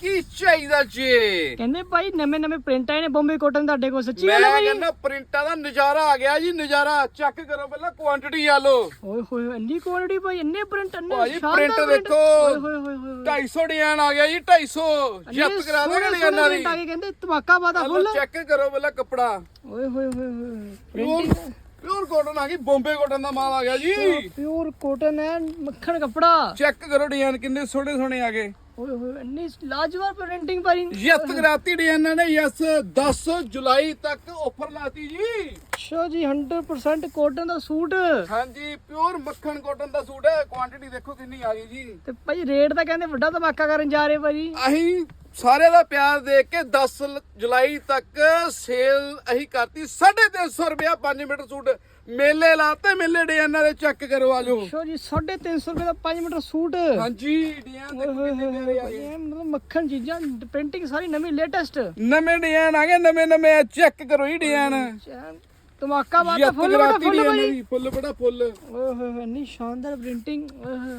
ਕੀ ਚਾਹੀਦਾ ਜੀ? ਕਹਿੰਦੇ ਭਾਈ ਨਵੇਂ ਨਵੇਂ ਪ੍ਰਿੰਟ ਆਏ ਨੇ ਬੰਬੇ ਕਾਟਨ ਤੁਹਾਡੇ ਕੋਲ ਸੱਚੀ ਗੱਲ ਹੈ ਮੈਂ ਭਾਈ? ਕਹਿੰਦਾ ਪ੍ਰਿੰਟਾਂ ਦਾ ਨਜ਼ਾਰਾ ਆ ਗਿਆ ਜੀ ਨਜ਼ਾਰਾ ਚੈੱਕ ਕਰੋ ਪਹਿਲਾਂ ਕੁਆਂਟੀਟੀ ਆ ਲੋ ਓਏ ਹੋਏ ਇੰਨੀ ਕੁਆਲਿਟੀ ਭਾਈ ਇੰਨੇ ਪ੍ਰਿੰਟ ਇੰਨੇ ਭਾਈ print print। ਦੇਖੋ। ਓਏ ਹੋਏ ਹੋਏ ਹੋਏ ਹੋਏ। 250 ਡਿਜ਼ਾਈਨ ਆ ਗਿਆ ਜੀ 250 ਜੱਤ ਕਰਾ ਦਾਂਗੇ ਡਿਜ਼ਾਈਨਾਂ ਦੀ print ਆ ਕੇ ਕਹਿੰਦੇ ਧਮਾਕਾ ਲੋ ਫੁੱਲ। ਚੈੱਕ ਕਰੋ ਪਹਿਲਾਂ ਕੱਪੜਾ। ਓਏ ਹੋਏ ਹੋਏ ਹੋਏ ਪਿਓਰ ਕਾਟਨ ਆ ਗਈ ਬੰਬੇ ਕਾਟਨ ਦਾ ਮਾਲ ਆ ਗਿਆ ਜੀ। ਪਿਓਰ ਕਾਟਨ ਹੈ ਮੱਖਣ ਕੱਪੜਾ। ਚੈੱਕ ਕਰੋ ਡਿਜ਼ਾਈਨ ਕਿੰਨੇ ਸੋਹਣੇ ਸੋਹਣੇ ਆ ਗਏ। ਓਏ ਹੋਏ ਇੰਨੀ ਲਾਜਵਾਬ ਪ੍ਰਿੰਟਿੰਗ ਭਾਈ ਯਤ ਕਰਾਤੀ ਡਿਜ਼ਾਈਨਾਂ ਨੇ ਯਸ 10 ਜੁਲਾਈ ਤੱਕ ਆਫਰ ਲਾਤੀ ਜੀ। ਅੱਛਾ ਜੀ 100% ਕਾਟਨ ਦਾ ਸੂਟ। ਹਾਂਜੀ ਪਿਓਰ ਮੱਖਣ ਕਾਟਨ ਦਾ ਸੂਟ ਹੈ। ਕੁਆਂਟੀਟੀ ਦੇਖੋ ਕਿੰਨੀ ਆ ਗਈ ਜੀ। ਤੇ ਭਾਈ ਰੇਟ ਤਾਂ ਕਹਿੰਦੇ ਵੱਡਾ ਧਮਾਕਾ ਕਰਨ ਜਾ ਰਹੇ ਅਸੀਂ ਸਾਰੇ ਦਾ ਪਿਆਰ ਦੇਖ ਕੇ 10 ਲ- ਜੁਲਾਈ ਤੱਕ ਸੇਲ ਅਸੀਂ ਕਰਤੀ 350 ਰੁਪਿਆ 5 ਮੀਟਰ ਸੂਟ ਮੇਲੇ ਲਾਤੇ ਮੇਲੇ ਡਿਜ਼ਾਈਨਾਂ ਦੇ ਚੈੱਕ ਕਰੋ ਆਜੋ। ਅੱਛਾ ਜੀ 350 ਰੁਪਏ ਦਾ 5 ਮੀਟਰ ਸੂਟ। ਹਾਂਜੀ ਡਿਜ਼ਾਈਨ ਦੇਖੋ ਕਿੰਨੇ ਪਿਆਰੇ ਆ ਗਏ। ਇਹ ਮਤਲਬ ਮੱਖਣ ਚੀਜ਼ਾਂ ਪ੍ਰਿੰਟਿੰਗ ਸਾਰੀ ਨਵੀਂ ਲੇਟੈਸਟ ਨਵੇਂ ਡਿਜ਼ਾਈਨ ਆ ਗਏ ਨਵੇਂ ਨਵੇਂ ਚੈੱਕ ਕਰੋ ਜੀ ਡਿਜ਼ਾਈਨ ਧਮਾਕਾ ਬਾਤ ਫੁੱਲ ਬੜਾ ਫੁੱਲ ਦੀ ਬੜਾ ਫੁੱਲ। ਓਏ ਹੋਏ ਹੋਏ ਇੰਨੀ ਸ਼ਾਨਦਾਰ ਪ੍ਰਿੰਟਿੰਗ ਓਏ ਹੋਏ।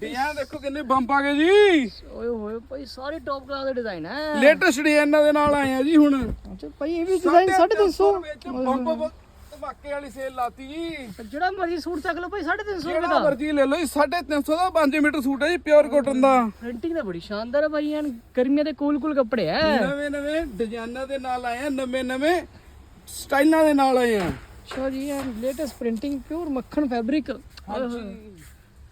ਡਿਜ਼ਾਈਨ ਦੇਖੋ ਕਿੰਨੇ ਬੰਪ ਆ ਗਏ ਜੀ। ਓਏ ਹੋਏ ਭਾਈ ਸਾਰੇ ਟੌਪ ਕਲਾਸ ਦੇ ਡਿਜ਼ਾਈਨ ਹੈ ਲੇਟੈਸਟ ਡਿਜ਼ਾਈਨਾਂ ਦੇ ਨਾਲ ਆਏ ਆ ਜੀ ਹੁਣ। ਅੱਛਾ ਭਾਈ ਇਹ ਵੀ ਡਿਜ਼ਾਈਨ 350 ਵਿੱਚ ਬੰਪ ਧਮਾਕੇ ਵਾਲੀ ਸੇਲ ਲਾਤੀ ਜੀ। ਜਿਹੜਾ ਮਰਜ਼ੀ ਸੂਟ ਚੱਕ ਲਓ ਭਾਈ 350 ਰੁਪਏ ਜਿਹੜਾ ਦਾ। ਮਰਜ਼ੀ ਲੈ ਲਓ ਜੀ 350 ਦਾ 5 ਮੀਟਰ ਸੂਟ ਹੈ ਜੀ ਪਿਓਰ ਕਾਟਨ ਦਾ। ਪ੍ਰਿੰਟਿੰਗ ਤਾਂ ਬੜੀ ਸ਼ਾਨਦਾਰ ਹੈ ਭਾਈ ਐਨ ਗਰਮੀਆਂ ਦੇ ਕੂਲ ਕੂਲ ਕੱਪੜੇ ਐ। ਨਵੇਂ ਨਵੇਂ ਡਿਜ਼ਾਈਨਾਂ ਦੇ ਨਾਲ ਆਏ ਆ ਨਵੇਂ ਨਵੇਂ ਸਟਾਈਲਾਂ ਦੇ ਨਾਲ ਆਏ ਆ। ਅੱਛਾ ਜੀ ਐਨ ਲੇਟੈਸਟ ਪ੍ਰਿੰਟਿੰਗ ਪਿਓਰ ਮੱਖਣ ਫੈਬਰਿਕ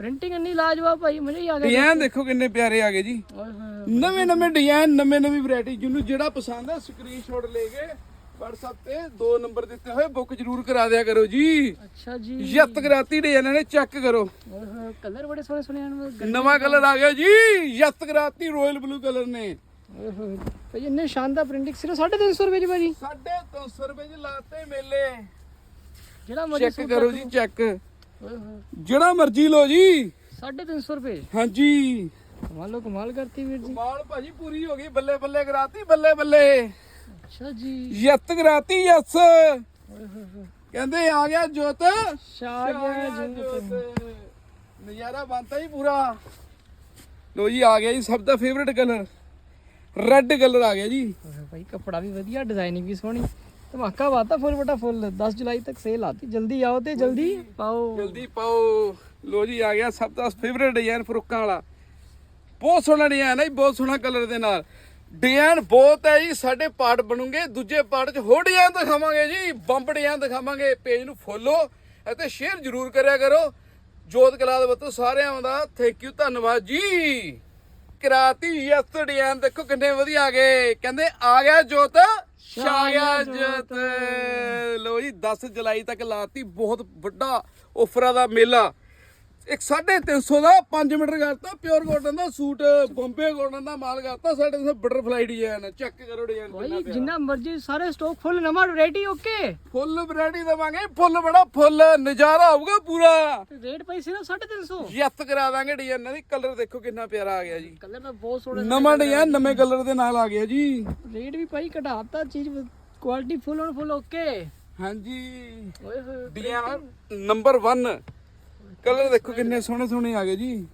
ਪ੍ਰਿੰਟਿੰਗ ਇੰਨੀ ਲਾਜਵਾਬ ਭਾਈ ਮਜ਼ਾ ਹੀ ਆ ਗਿਆ ਡਿਜ਼ਾਈਨ ਦੇਖੋ ਕਿੰਨੇ ਪਿਆਰੇ ਆ ਗਏ ਜੀ। ਓਏ ਹੋਏ ਨਵੇਂ ਨਵੇਂ ਡਿਜ਼ਾਈਨ ਨਵੇਂ ਨਵੀਂ ਵੈਰਾਈਟੀ ਜਿਹਨੂੰ ਜਿਹੜਾ ਪਸੰਦ ਹੈ ਸਕਰੀਨਸ਼ਾਟ ਲੈ ਕੇ WhatsApp ਤੇ ਦੋ ਨੰਬਰ ਦਿੱਤੇ ਹੋਏ ਬੁੱਕ ਜ਼ਰੂਰ ਕਰਾ ਦਿਆ ਕਰੋ ਜੀ। ਅੱਛਾ ਜੀ। ਯਤ ਕਰਾਤੀ ਡਿਜ਼ਾਈਨਾਂ ਨੇ ਚੈੱਕ ਕਰੋ। ਓਏ ਹੋਏ ਕਲਰ ਬੜੇ ਸੋਹਣੇ ਸੋਹਣੇ ਹਨ ਨਵਾਂ ਕਲਰ ਆ ਗਿਆ ਜੀ। ਯਤ ਕਰਾਤੀ ਰਾਇਲ ਬਲੂ ਕਲਰ ਨੇ। ਓਏ ਹੋਏ ਭਾਈ ਇੰਨੇ ਸ਼ਾਨਦਾਰ ਪ੍ਰਿੰਟਿੰਗ ਸਿਰਫ 350 ਰੁਪਏ ਭਾਜੀ। 350 ਰੁਪਏ ਚ ਲਾਤੇ ਮੇਲੇ। ਜਿਹੜਾ ਮਰਜ਼ੀ ਚੈੱਕ ਕਰੋ ਜੀ ਚੈੱਕ ਜਿਹੜਾ ਮਰਜ਼ੀ ਲਓ ਜੀ। 350 ਰੁਪਏ। ਹਾਂਜੀ। ਕਮਾਲ ਲੋ ਕਮਾਲ ਕਰਤੀ ਵੀਰ ਜੀ। ਮਾਲ ਭਾਜੀ ਪੂਰੀ ਹੋ ਗਈ ਬੱਲੇ ਬੱਲੇ ਕਰਾਤੀ ਬੱਲੇ ਬੱਲੇ। ਅੱਛਾ ਜੀ। ਯਤ ਕਰਾਤੀ ਯਸ। ਕਹਿੰਦੇ ਆ ਗਿਆ ਜੋਤ। ਸ਼ਾਹ ਗਿਆ ਜੋਤ। ਨਜ਼ਾਰਾ ਬੰਤਾ ਜੀ ਪੂਰਾ। ਲੋ ਜੀ ਆ ਗਿਆ ਜੀ ਸਭ ਦਾ ਫੇਵਰਟ ਕਲਰ ਰੈੱਡ ਕਲਰ ਆ ਗਿਆ ਜੀ। ਭਾਈ ਕੱਪੜਾ ਵੀ ਵਧੀਆ ਡਿਜ਼ਾਈਨਿੰਗ ਵੀ ਸੋਹਣੀ। ਧਮਾਕਾ ਬਾਤਾ ਫੁੱਲ ਬਟਾ ਫੁੱਲ। 10 ਜੁਲਾਈ ਤੱਕ ਸੇਲ ਆਤੀ। ਜਲਦੀ ਆਓ ਤੇ ਜਲਦੀ ਪਾਓ। ਜਲਦੀ ਪਾਓ। ਲੋ ਜੀ, ਆ ਗਿਆ ਸਭ ਦਾ ਫੇਵਰਟ ਡਿਜ਼ਾਈਨ ਫਰੁੱਕਾਂ ਵਾਲਾ। ਬਹੁਤ ਸੋਹਣਾ ਡਿਜ਼ਾਈਨ ਹੈ ਜੀ, ਬਹੁਤ ਸੋਹਣਾ ਕਲਰ ਦੇ ਨਾਲ। ਡਿਜ਼ਾਈਨ ਬਹੁਤ ਹੈ ਜੀ, ਸਾਡੇ ਪਾਰਟ ਬਣੂਗੇ, ਦੂਜੇ ਪਾਰਟ 'ਚ ਹੋਰ ਡਿਜ਼ਾਈਨ ਦਿਖਾਵਾਂਗੇ ਜੀ, ਬੰਬ ਡਿਜ਼ਾਈਨ ਦਿਖਾਵਾਂਗੇ। ਪੇਜ ਨੂੰ ਫੋਲੋ ਅਤੇ ਸ਼ੇਅਰ ਜ਼ਰੂਰ ਕਰਿਆ ਕਰੋ। ਜੋਤ ਕਲਾਦ ਬੱਤੋ ਸਾਰਿਆਂ ਦਾ ਥੈਂਕ ਯੂ ਧੰਨਵਾਦ ਜੀ। ਕਰਾਤੀ ਯਸ ਡਿਜ਼ਾਈਨ ਦੇਖੋ ਕਿੰਨੇ ਵਧੀਆ ਆ ਗਏ। ਕਹਿੰਦੇ ਆ ਗਿਆ ਜੋਤ। ਛਾ ਜੋਤ ਲੋ ਜੀ 10 ਜੁਲਾਈ ਤੱਕ ਲਾਤੀ ਬਹੁਤ ਵੱਡਾ ਆਫਰਾਂ ਦਾ ਮੇਲਾ। ਇੱਕ 350 ਦਾ 5 ਮੀਟਰ ਕਰਤਾ ਪਿਓਰ ਕਾਟਨ ਦਾ ਸੂਟ ਬੰਬੇ ਕਾਟਨ ਦਾ ਮਾਲ ਕਰਤਾ 350 ਬਟਰਫਲਾਈ ਡਿਜ਼ਾਈਨ ਚੈੱਕ ਕਰੋ ਡਿਜ਼ਾਈਨ ਭਾਈ ਜਿੰਨਾ ਮਰਜ਼ੀ ਸਾਰੇ ਸਟਾਕ ਫੁੱਲ ਨਵਾਂ ਰੈਡੀ ਓਕੇ ਫੁੱਲ ਵੈਰਾਈਟੀ ਦੇਵਾਂਗੇ ਫੁੱਲ ਬੜਾ ਫੁੱਲ ਨਜ਼ਾਰਾ ਆਊਗਾ ਪੂਰਾ। ਰੇਟ ਭਾਈ ਸਿਰਫ 350 ਯੱਤ ਕਰਾ ਦਾਂਗੇ ਡਿਜ਼ਾਈਨਾਂ ਦੀ ਕਲਰ ਦੇਖੋ ਕਿੰਨਾ ਪਿਆਰਾ ਆ ਗਿਆ ਜੀ। ਕਲਰ ਤਾਂ ਬਹੁਤ ਸੋਹਣੇ ਨਵਾਂ ਡਿਜ਼ਾਈਨ ਨਵੇਂ ਕਲਰ ਦੇ ਨਾਲ ਆ ਗਿਆ ਜੀ। ਰੇਟ ਵੀ ਭਾਈ ਘਟਾਤਾ ਚੀਜ਼ quality full on full okay ਹਾਂਜੀ। ਓਏ ਹੋਏ ਡਿਜ਼ਾਈਨ ਨੰਬਰ 1 ਕਲਰ ਦੇਖੋ ਕਿੰਨੇ ਸੋਹਣੇ ਸੋਹਣੇ ਆ ਗਏ ਜੀ।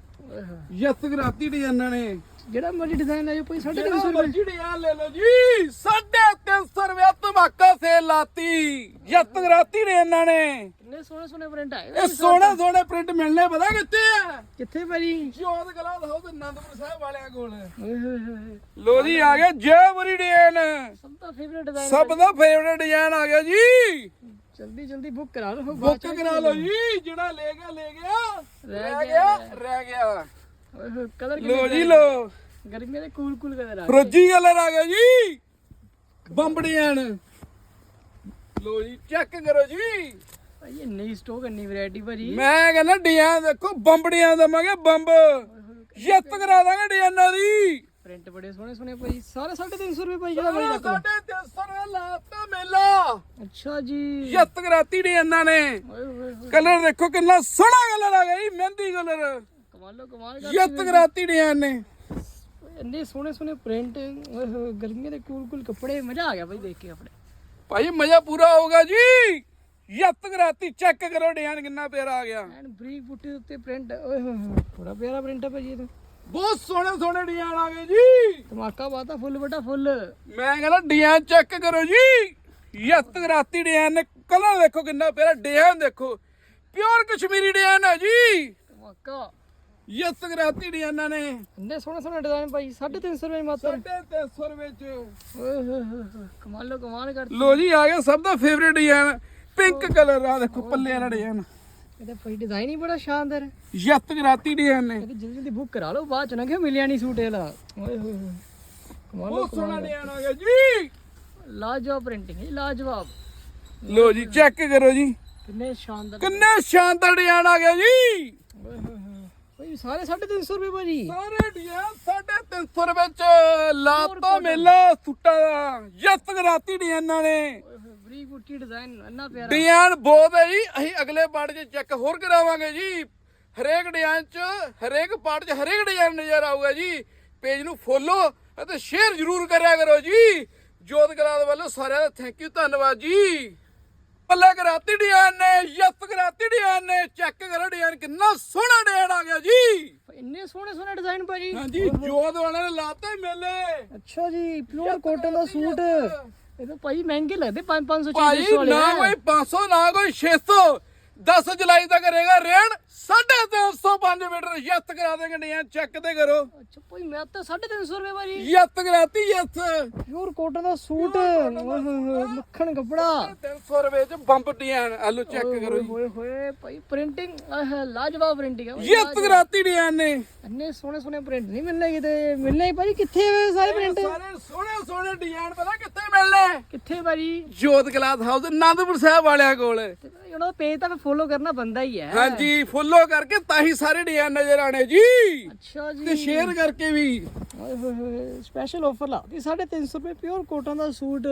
ਯੱਤ ਕਰਾਤੀ ਡਿਜ਼ਾਈਨਾਂ ਨੇ। ਜਿਹੜਾ ਮਰਜ਼ੀ ਡਿਜ਼ਾਈਨ ਆ ਜਾਓ ਭਾਈ 350 ਜਿਹੜਾ ਰੁਪਏ। ਮਰਜ਼ੀ ਡਿਜ਼ਾਈਨ ਲੈ ਲਓ ਜੀ। 350 ਰੁਪਏ ਧਮਾਕਾ ਸੇਲ ਲਾਤੀ। ਯੱਤ ਕਰਾਤੀ ਨੇ ਇਹਨਾਂ ਨੇ। ਕਿੰਨੇ ਸੋਹਣੇ ਸੋਹਣੇ ਪ੍ਰਿੰਟ ਆਏ। ਇਹ ਸੋਹਣੇ ਸੋਹਣੇ ਪ੍ਰਿੰਟ ਮਿਲਨੇ ਪਤਾ ਕਿੱਥੇ ਆ? ਕਿੱਥੇ ਭਾਜੀ? ਜੋਤ ਕਲਾ ਦਿਖਾਓ ਤੇ ਆਨੰਦਪੁਰ ਸਾਹਿਬ ਵਾਲਿਆਂ ਕੋਲ। ਲੋ ਜੀ ਆ ਗਿਆ ਜੈਵਰੀ ਡਿਜ਼ਾਈਨ। ਸਭ ਦਾ ਫੇਵਰਟ ਡਿਜ਼ਾਈਨ ਸਭ ਦਾ ਫੇਵਰਟ ਡਿਜ਼ਾਈਨ ਆ ਗਿਆ ਜੀ। ਜਲਦੀ ਜਲਦੀ ਬੁੱਕ ਕਰਾ ਲਓ ਬੁੱਕ ਕਰਾ ਲਓ ਜੀ ਜਿਹੜਾ ਲੈ ਗਿਆ ਲੈ ਗਿਆ। ਰਹਿ ਗਿਆ ਰਹਿ ਗਿਆ। ਓਏ ਹੋਏ ਕਲਰ ਲੋ ਜੀ ਲੋ ਗਰਮੀਆਂ ਦੇ ਕੂਲ ਕੂਲ ਕਲਰ ਆ ਫਰੋਜੀ ਕਲਰ ਆ ਗਿਆ ਜੀ। ਬੰਬ ਡਿਜ਼ਾਈਨ ਲੋ ਜੀ ਚੈੱਕ ਕਰੋ ਜੀ। ਭਾਈ ਇਹ ਨਈ ਸਟਾਕ ਇੰਨੀ ਵੈਰਾਈਟੀ ਭਾਜੀ। ਮੈਂ ਕਹਿੰਦਾ ਡਿਜ਼ਾਈਨ ਦੇਖੋ ਬੰਬ ਡਿਜ਼ਾਈਨ ਦਵਾਂਗੇ ਬੰਬ। ਯੱਤ ਕਰਾ ਦਾਂਗੇ ਡਿਜ਼ਾਈਨਾਂ ਦੀ। ਪ੍ਰਿੰਟ ਬੜੇ ਸੋਹਣੇ ਸੋਹਣੇ ਭਾਈ ਸਾਰੇ 350 ਰੁਪਏ ਭਾਈ ਜਿਹੜਾ ਭਾਈ ਚੱਕ ਲਓ। ਸਾਡੇ 300 ਰੁਪਏ ਲਾਤਾ ਮੇਲਾ ਅੱਛਾ ਜੀ। ਯੱਤ ਕਰਾਤੀ ਨੇ ਹੋਏ ਹੋਏ। ਕਲਰ ਦੇਖੋ ਕਿੰਨਾ ਸੋਹਣਾ ਕਲਰ ਆ ਗਿਆ ਜੀ ਮਹਿੰਦੀ ਕਲਰ। ਕਮਾਲੋ ਕਮਾਲ ਯੱਤ ਕਰਾਤੀ ਨੇ ਕਰ ਇੰਨੇ ਸੋਹਣੇ ਸੋਹਣੇ ਪ੍ਰਿੰਟ ਓਏ ਹੋਏ ਗਰਮੀਆਂ ਦੇ ਕੂਲ ਕੂਲ ਕੱਪੜੇ ਮਜ਼ਾ ਆ ਗਿਆ ਭਾਈ ਦੇਖ ਕੇ ਆਪਣੇ। ਭਾਈ ਮਜ਼ਾ ਪੂਰਾ ਹੋਊਗਾ ਜੀ। ਯੱਤ ਕਰਾਤੀ ਚੈੱਕ ਕਰੋ ਡਿਜ਼ਾਈਨ ਕਿੰਨਾ ਪਿਆਰਾ ਆ ਗਿਆ। ਐਨ ਬਰੀਕ ਬੁੱਟੀ ਦੇ ਉੱਤੇ ਪ੍ਰਿੰਟ ਓਏ ਹੋਏ ਬੜਾ ਪਿਆਰਾ ਪ੍ਰਿੰਟ ਹੈ ਭਾਜੀ ਇਹ ਤਾਂ। ਬਹੁਤ ਸੋਹਣੇ ਸੋਹਣੇ ਡਿਜ਼ਾਈਨ ਆ ਗਏ ਜੀ। ਧਮਾਕਾ ਬਾਤਾ ਫੁੱਲ ਬਟਾ ਫੁੱਲ। ਮੈਂ ਕਹਿੰਦਾ ਡਿਜ਼ਾਈਨ ਚੈੱਕ ਕਰੋ ਜੀ। ਯਤ ਰਾਤੀ ਡਿਜ਼ਾਈਨ ਨੇ ਕਲਰ ਦੇਖੋ ਕਿੰਨਾ ਪਿਆਰਾ ਡਿਜ਼ਾਈਨ ਦੇਖੋ। ਪਿਓਰ ਕਸ਼ਮੀਰੀ ਡਿਜ਼ਾਈਨ ਹੈ ਜੀ। ਯਤ ਰਾਤੀ ਡਿਜ਼ਾਈਨਾਂ ਨੇ। ਇੰਨੇ ਸੋਹਣੇ ਸੋਹਣੇ ਡਿਜ਼ਾਈਨ ਭਾਈ 350 ਰੁਪਏ ਮਾਤਰ। 350 ਰੁਪਏ ਚ। ਓਏ ਹੋਏ ਹੋਏ ਹੋਏ, ਕਮਾਲ ਲੋ ਕਮਾਲ ਕਰਤੀ। ਲੋ ਜੀ ਆ ਗਿਆ ਸਭ ਦਾ ਫੇਵਰੇਟ ਡਿਜ਼ਾਈਨ ਪਿੰਕ ਕਲਰ ਆ ਦੇਖੋ ਪੱਲੇ ਵਾਲਾ ਡਿਜ਼ਾਈਨ ਇਹਦਾ ਭਾਈ ਡਿਜ਼ਾਈਨ ਹੀ ਬੜਾ ਸ਼ਾਨਦਾਰ ਹੈ। ਯਤ ਰਾਤੀ ਡਿਜ਼ਾਈਨ ਨੇ। ਇਹਦੀ ਜਲਦੀ ਜਲਦੀ ਬੁੱਕ ਕਰਾ ਲਓ ਬਾਅਦ ਚ ਨਾ ਕਿ ਮਿਲਿਆ ਨਹੀਂ ਸੂਟ ਇਹਲਾ ਓਏ ਹੋਏ ਹੋਏ। ਕਮਾਲ ਲੋ ਸੋਹਣਾ ਡਿਜ਼ਾਈਨ ਆ ਗਿਆ ਜੀ। ਲਾਜਵਾਬ ਪ੍ਰਿੰਟਿੰਗ ਹੈ ਜੀ, ਲਾਜਵਾਬ। ਲੋ ਜੀ ਚੈੱਕ ਕਰੋ ਜੀ। ਕਿੰਨੇ ਸ਼ਾਨਦਾਰ ਕਿੰਨੇ ਸ਼ਾਨਦਾਰ ਡਿਜ਼ਾਈਨ ਆ ਗਿਆ ਜੀ। ਓਏ ਹੋਏ ਹੋਏ ਭਾਈ ਸਾਰੇ 350 ਰੁਪਏ ਭਾਜੀ। ਸਾਰੇ ਡਿਜ਼ਾਈਨ 350 ਰੁਪਏ ਚ ਲਾਤਾ ਮੇਲਾ ਸੁੱਟਾ ਦਾ। ਯਤ ਰਾਤੀ ਡਿਜ਼ਾਈਨਾਂ ਨੇ ਓਏ ਹੋਏ ਬਰੀਕ ਬੁੱਟੀ ਡਿਜ਼ਾਈਨ ਇੰਨਾ ਪਿਆਰਾ। ਡਿਜ਼ਾਈਨ ਬਹੁਤ ਹੈ ਜੀ। ਅਸੀਂ ਅਗਲੇ ਪਾਰਟ 'ਚ ਚੈੱਕ ਹੋਰ ਕਰਾਵਾਂਗੇ ਜੀ। ਹਰੇਕ ਡਿਜ਼ਾਈਨ 'ਚ ਹਰੇਕ ਪਾਰਟ 'ਚ ਹਰੇਕ ਡਿਜ਼ਾਈਨ ਨਜ਼ਰ ਆਊਗਾ ਜੀ। ਪੇਜ ਨੂੰ ਫੋਲੋ ਅਤੇ ਸ਼ੇਅਰ ਜ਼ਰੂਰ ਕਰਿਆ ਕਰੋ ਜੀ। ਜੋਤ ਗਰਾਦ ਵੱਲੋਂ ਸਾਰਿਆਂ ਦਾ ਥੈਂਕ ਯੂ ਧੰਨਵਾਦ ਜੀ। ਪੱਲੇ ਕਰਾਤੀ ਡਿਜ਼ਾਈਨ ਨੇ ਯਤ ਕਰਾਤੀ ਡਿਜ਼ਾਈਨ ਨੇ ਚੈੱਕ ਕਰੋ ਡਿਜ਼ਾਈਨ ਕਿੰਨਾ ਸੋਹਣਾ ਡਿਜ਼ਾਈਨ ਆ ਗਿਆ ਜੀ। ਭਾਈ, ਇੰਨੇ ਸੋਹਣੇ ਸੋਹਣੇ ਡਿਜ਼ਾਈਨ ਭਾਜੀ। ਹਾਂਜੀ ਜੋਤ ਵਾਲਿਆਂ ਨੇ ਲਾਤੇ ਮੇਲੇ। ਅੱਛਾ ਜੀ ਪਿਓਰ ਕੋਟਨ ਦਾ ਸੂਟ। ਇਹ ਤਾਂ ਭਾਈ ਮਹਿੰਗੇ ਲੱਗਦੇ 5 500 ਭਾਜੀ 600 ਵਾਲੇ ਨਾ ਕੋਈ 500 ਨਾ ਕੋਈ 600 10 ਜੁਲਾਈ ਤੱਕ ਰਹੇਗਾ ਰੇਣ 350 ਮੀਟਰ ਯਤ ਕਰਾ ਦੇਗੇ ਡਿਜ਼ਾਈਨ ਚੈੱਕ ਤੇ ਕਰੋ। ਅੱਛਾ ਭਾਈ ਮੈਂ ਤਾਂ 350 ਰੁਪਏ ਭਾਜੀ ਯਤ ਕਰਾਤੀ ਯਤ ਪਿਓਰ ਕੋਟਨ ਦਾ ਸੂਟ ਮੱਖਣ ਕੱਪੜਾ। 300 ਰੁਪਏ ਚ ਬੰਬ ਡਿਜ਼ਾਈਨ ਆਲੂ ਚੈੱਕ ਕਰੋ ਜੀ। ਹੋਏ ਹੋਏ ਭਾਈ ਪ੍ਰਿੰਟਿੰਗ ਲਾਜਵਾਬ ਪ੍ਰਿੰਟਿੰਗ ਹੈ ਭਾਈ, ਯਤ। ਕਰਾਤੀ ਡਿਜ਼ਾਈਨ ਨੇ। ਇੰਨੇ ਸੋਹਣੇ ਸੋਹਣੇ ਪ੍ਰਿੰਟ ਨਹੀਂ ਮਿਲਣੇ ਕਿਤੇ। ਮਿਲਣੇ ਹੀ ਭਾਜੀ ਕਿੱਥੇ ਸਾਰੇ ਪ੍ਰਿੰਟ ਸਾਰੇ ਸੋਹਣੇ ਸੋਹਣੇ ਡਿਜ਼ਾਈਨ ਪਤਾ ਕਿੱਥੇ ਮਿਲਣੇ? ਕਿੱਥੇ ਭਾਜੀ ਜੋਤ ਕਲਾਸ ਹਾਊਸ ਆਨੰਦਪੁਰ ਸਾਹਿਬ ਵਾਲਿਆਂ ਕੋਲ। ਭਾਈ ਉਹਨਾਂ ਦਾ ਪੇਜ ਤਾਂ ਫੋਲੋ ਕਰਨਾ ਬੰਦਾ ਹੀ ਹੈ। ਹਾਂਜੀ ਫੋਲੋ ਕਰਕੇ ਤਾਂ ਹੀ ਸਾਰੇ ਡਿਜ਼ਾਈਨ ਨਜ਼ਰ ਆਣੇ ਜੀ। ਅੱਛਾ ਜੀ। ਤੇ ਸ਼ੇਅਰ ਕਰਕੇ ਵੀ। ਸਪੈਸ਼ਲ ਆਫਰ ਲਾਤੀ 350 ਰੁਪਏ ਪਿਓਰ ਕੋਟਨ ਦਾ ਸੂਟ।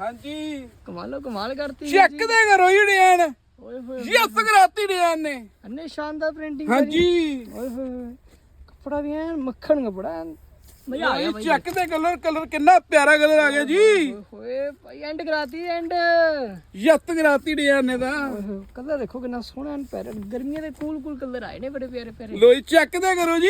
ਹਾਂਜੀ। ਕਮਾਲੋ ਕਮਾਲ ਕਰਤੀ ਚੈੱਕ ਤੇ ਕਰੋ ਜੀ ਡਿਜ਼ਾਈਨ। ਓਏ ਹੋਏ ਯਸ ਕਰਾਤੀ ਡਿਜ਼ਾਈਨ ਨੇ। ਅੰਨੇ ਸ਼ਾਨਦਾਰ ਪ੍ਰਿੰਟਿੰਗ ਹਾਂਜੀ। ਓਏ ਹੋਏ ਹੋਏ ਕੱਪੜਾ ਵੀ ਐਨ ਮੱਖਣ ਕੱਪੜਾ ਐਨ। ਮਜ਼ਾ ਆ ਗਿਆ ਭਾਈ ਚੈੱਕ ਤੇ ਕਲਰ ਕਲਰ ਕਿੰਨਾ ਪਿਆਰਾ ਕਲਰ ਆ ਗਿਆ ਜੀ। ਓਏ ਭਾਈ ਐਂਡ ਕਰਾਤੀ ਐਂਡ ਯਤ ਕਰਾਤੀ ਡਿਜ਼ਾਈਨ ਹੋਏ ਕਲਰ ਦੇਖੋ ਕਿੰਨਾ ਸੋਹਣਾ ਐਨ ਪੈਰ ਗਰਮੀਆਂ ਦੇ ਕੂਲ ਕੂਲ ਕਲਰ ਆਏ ਨੇ ਬੜੇ ਪਿਆਰੇ ਪਿਆਰੇ। ਲੋਈ ਚੈੱਕ ਤੇ ਕਰੋ ਜੀ।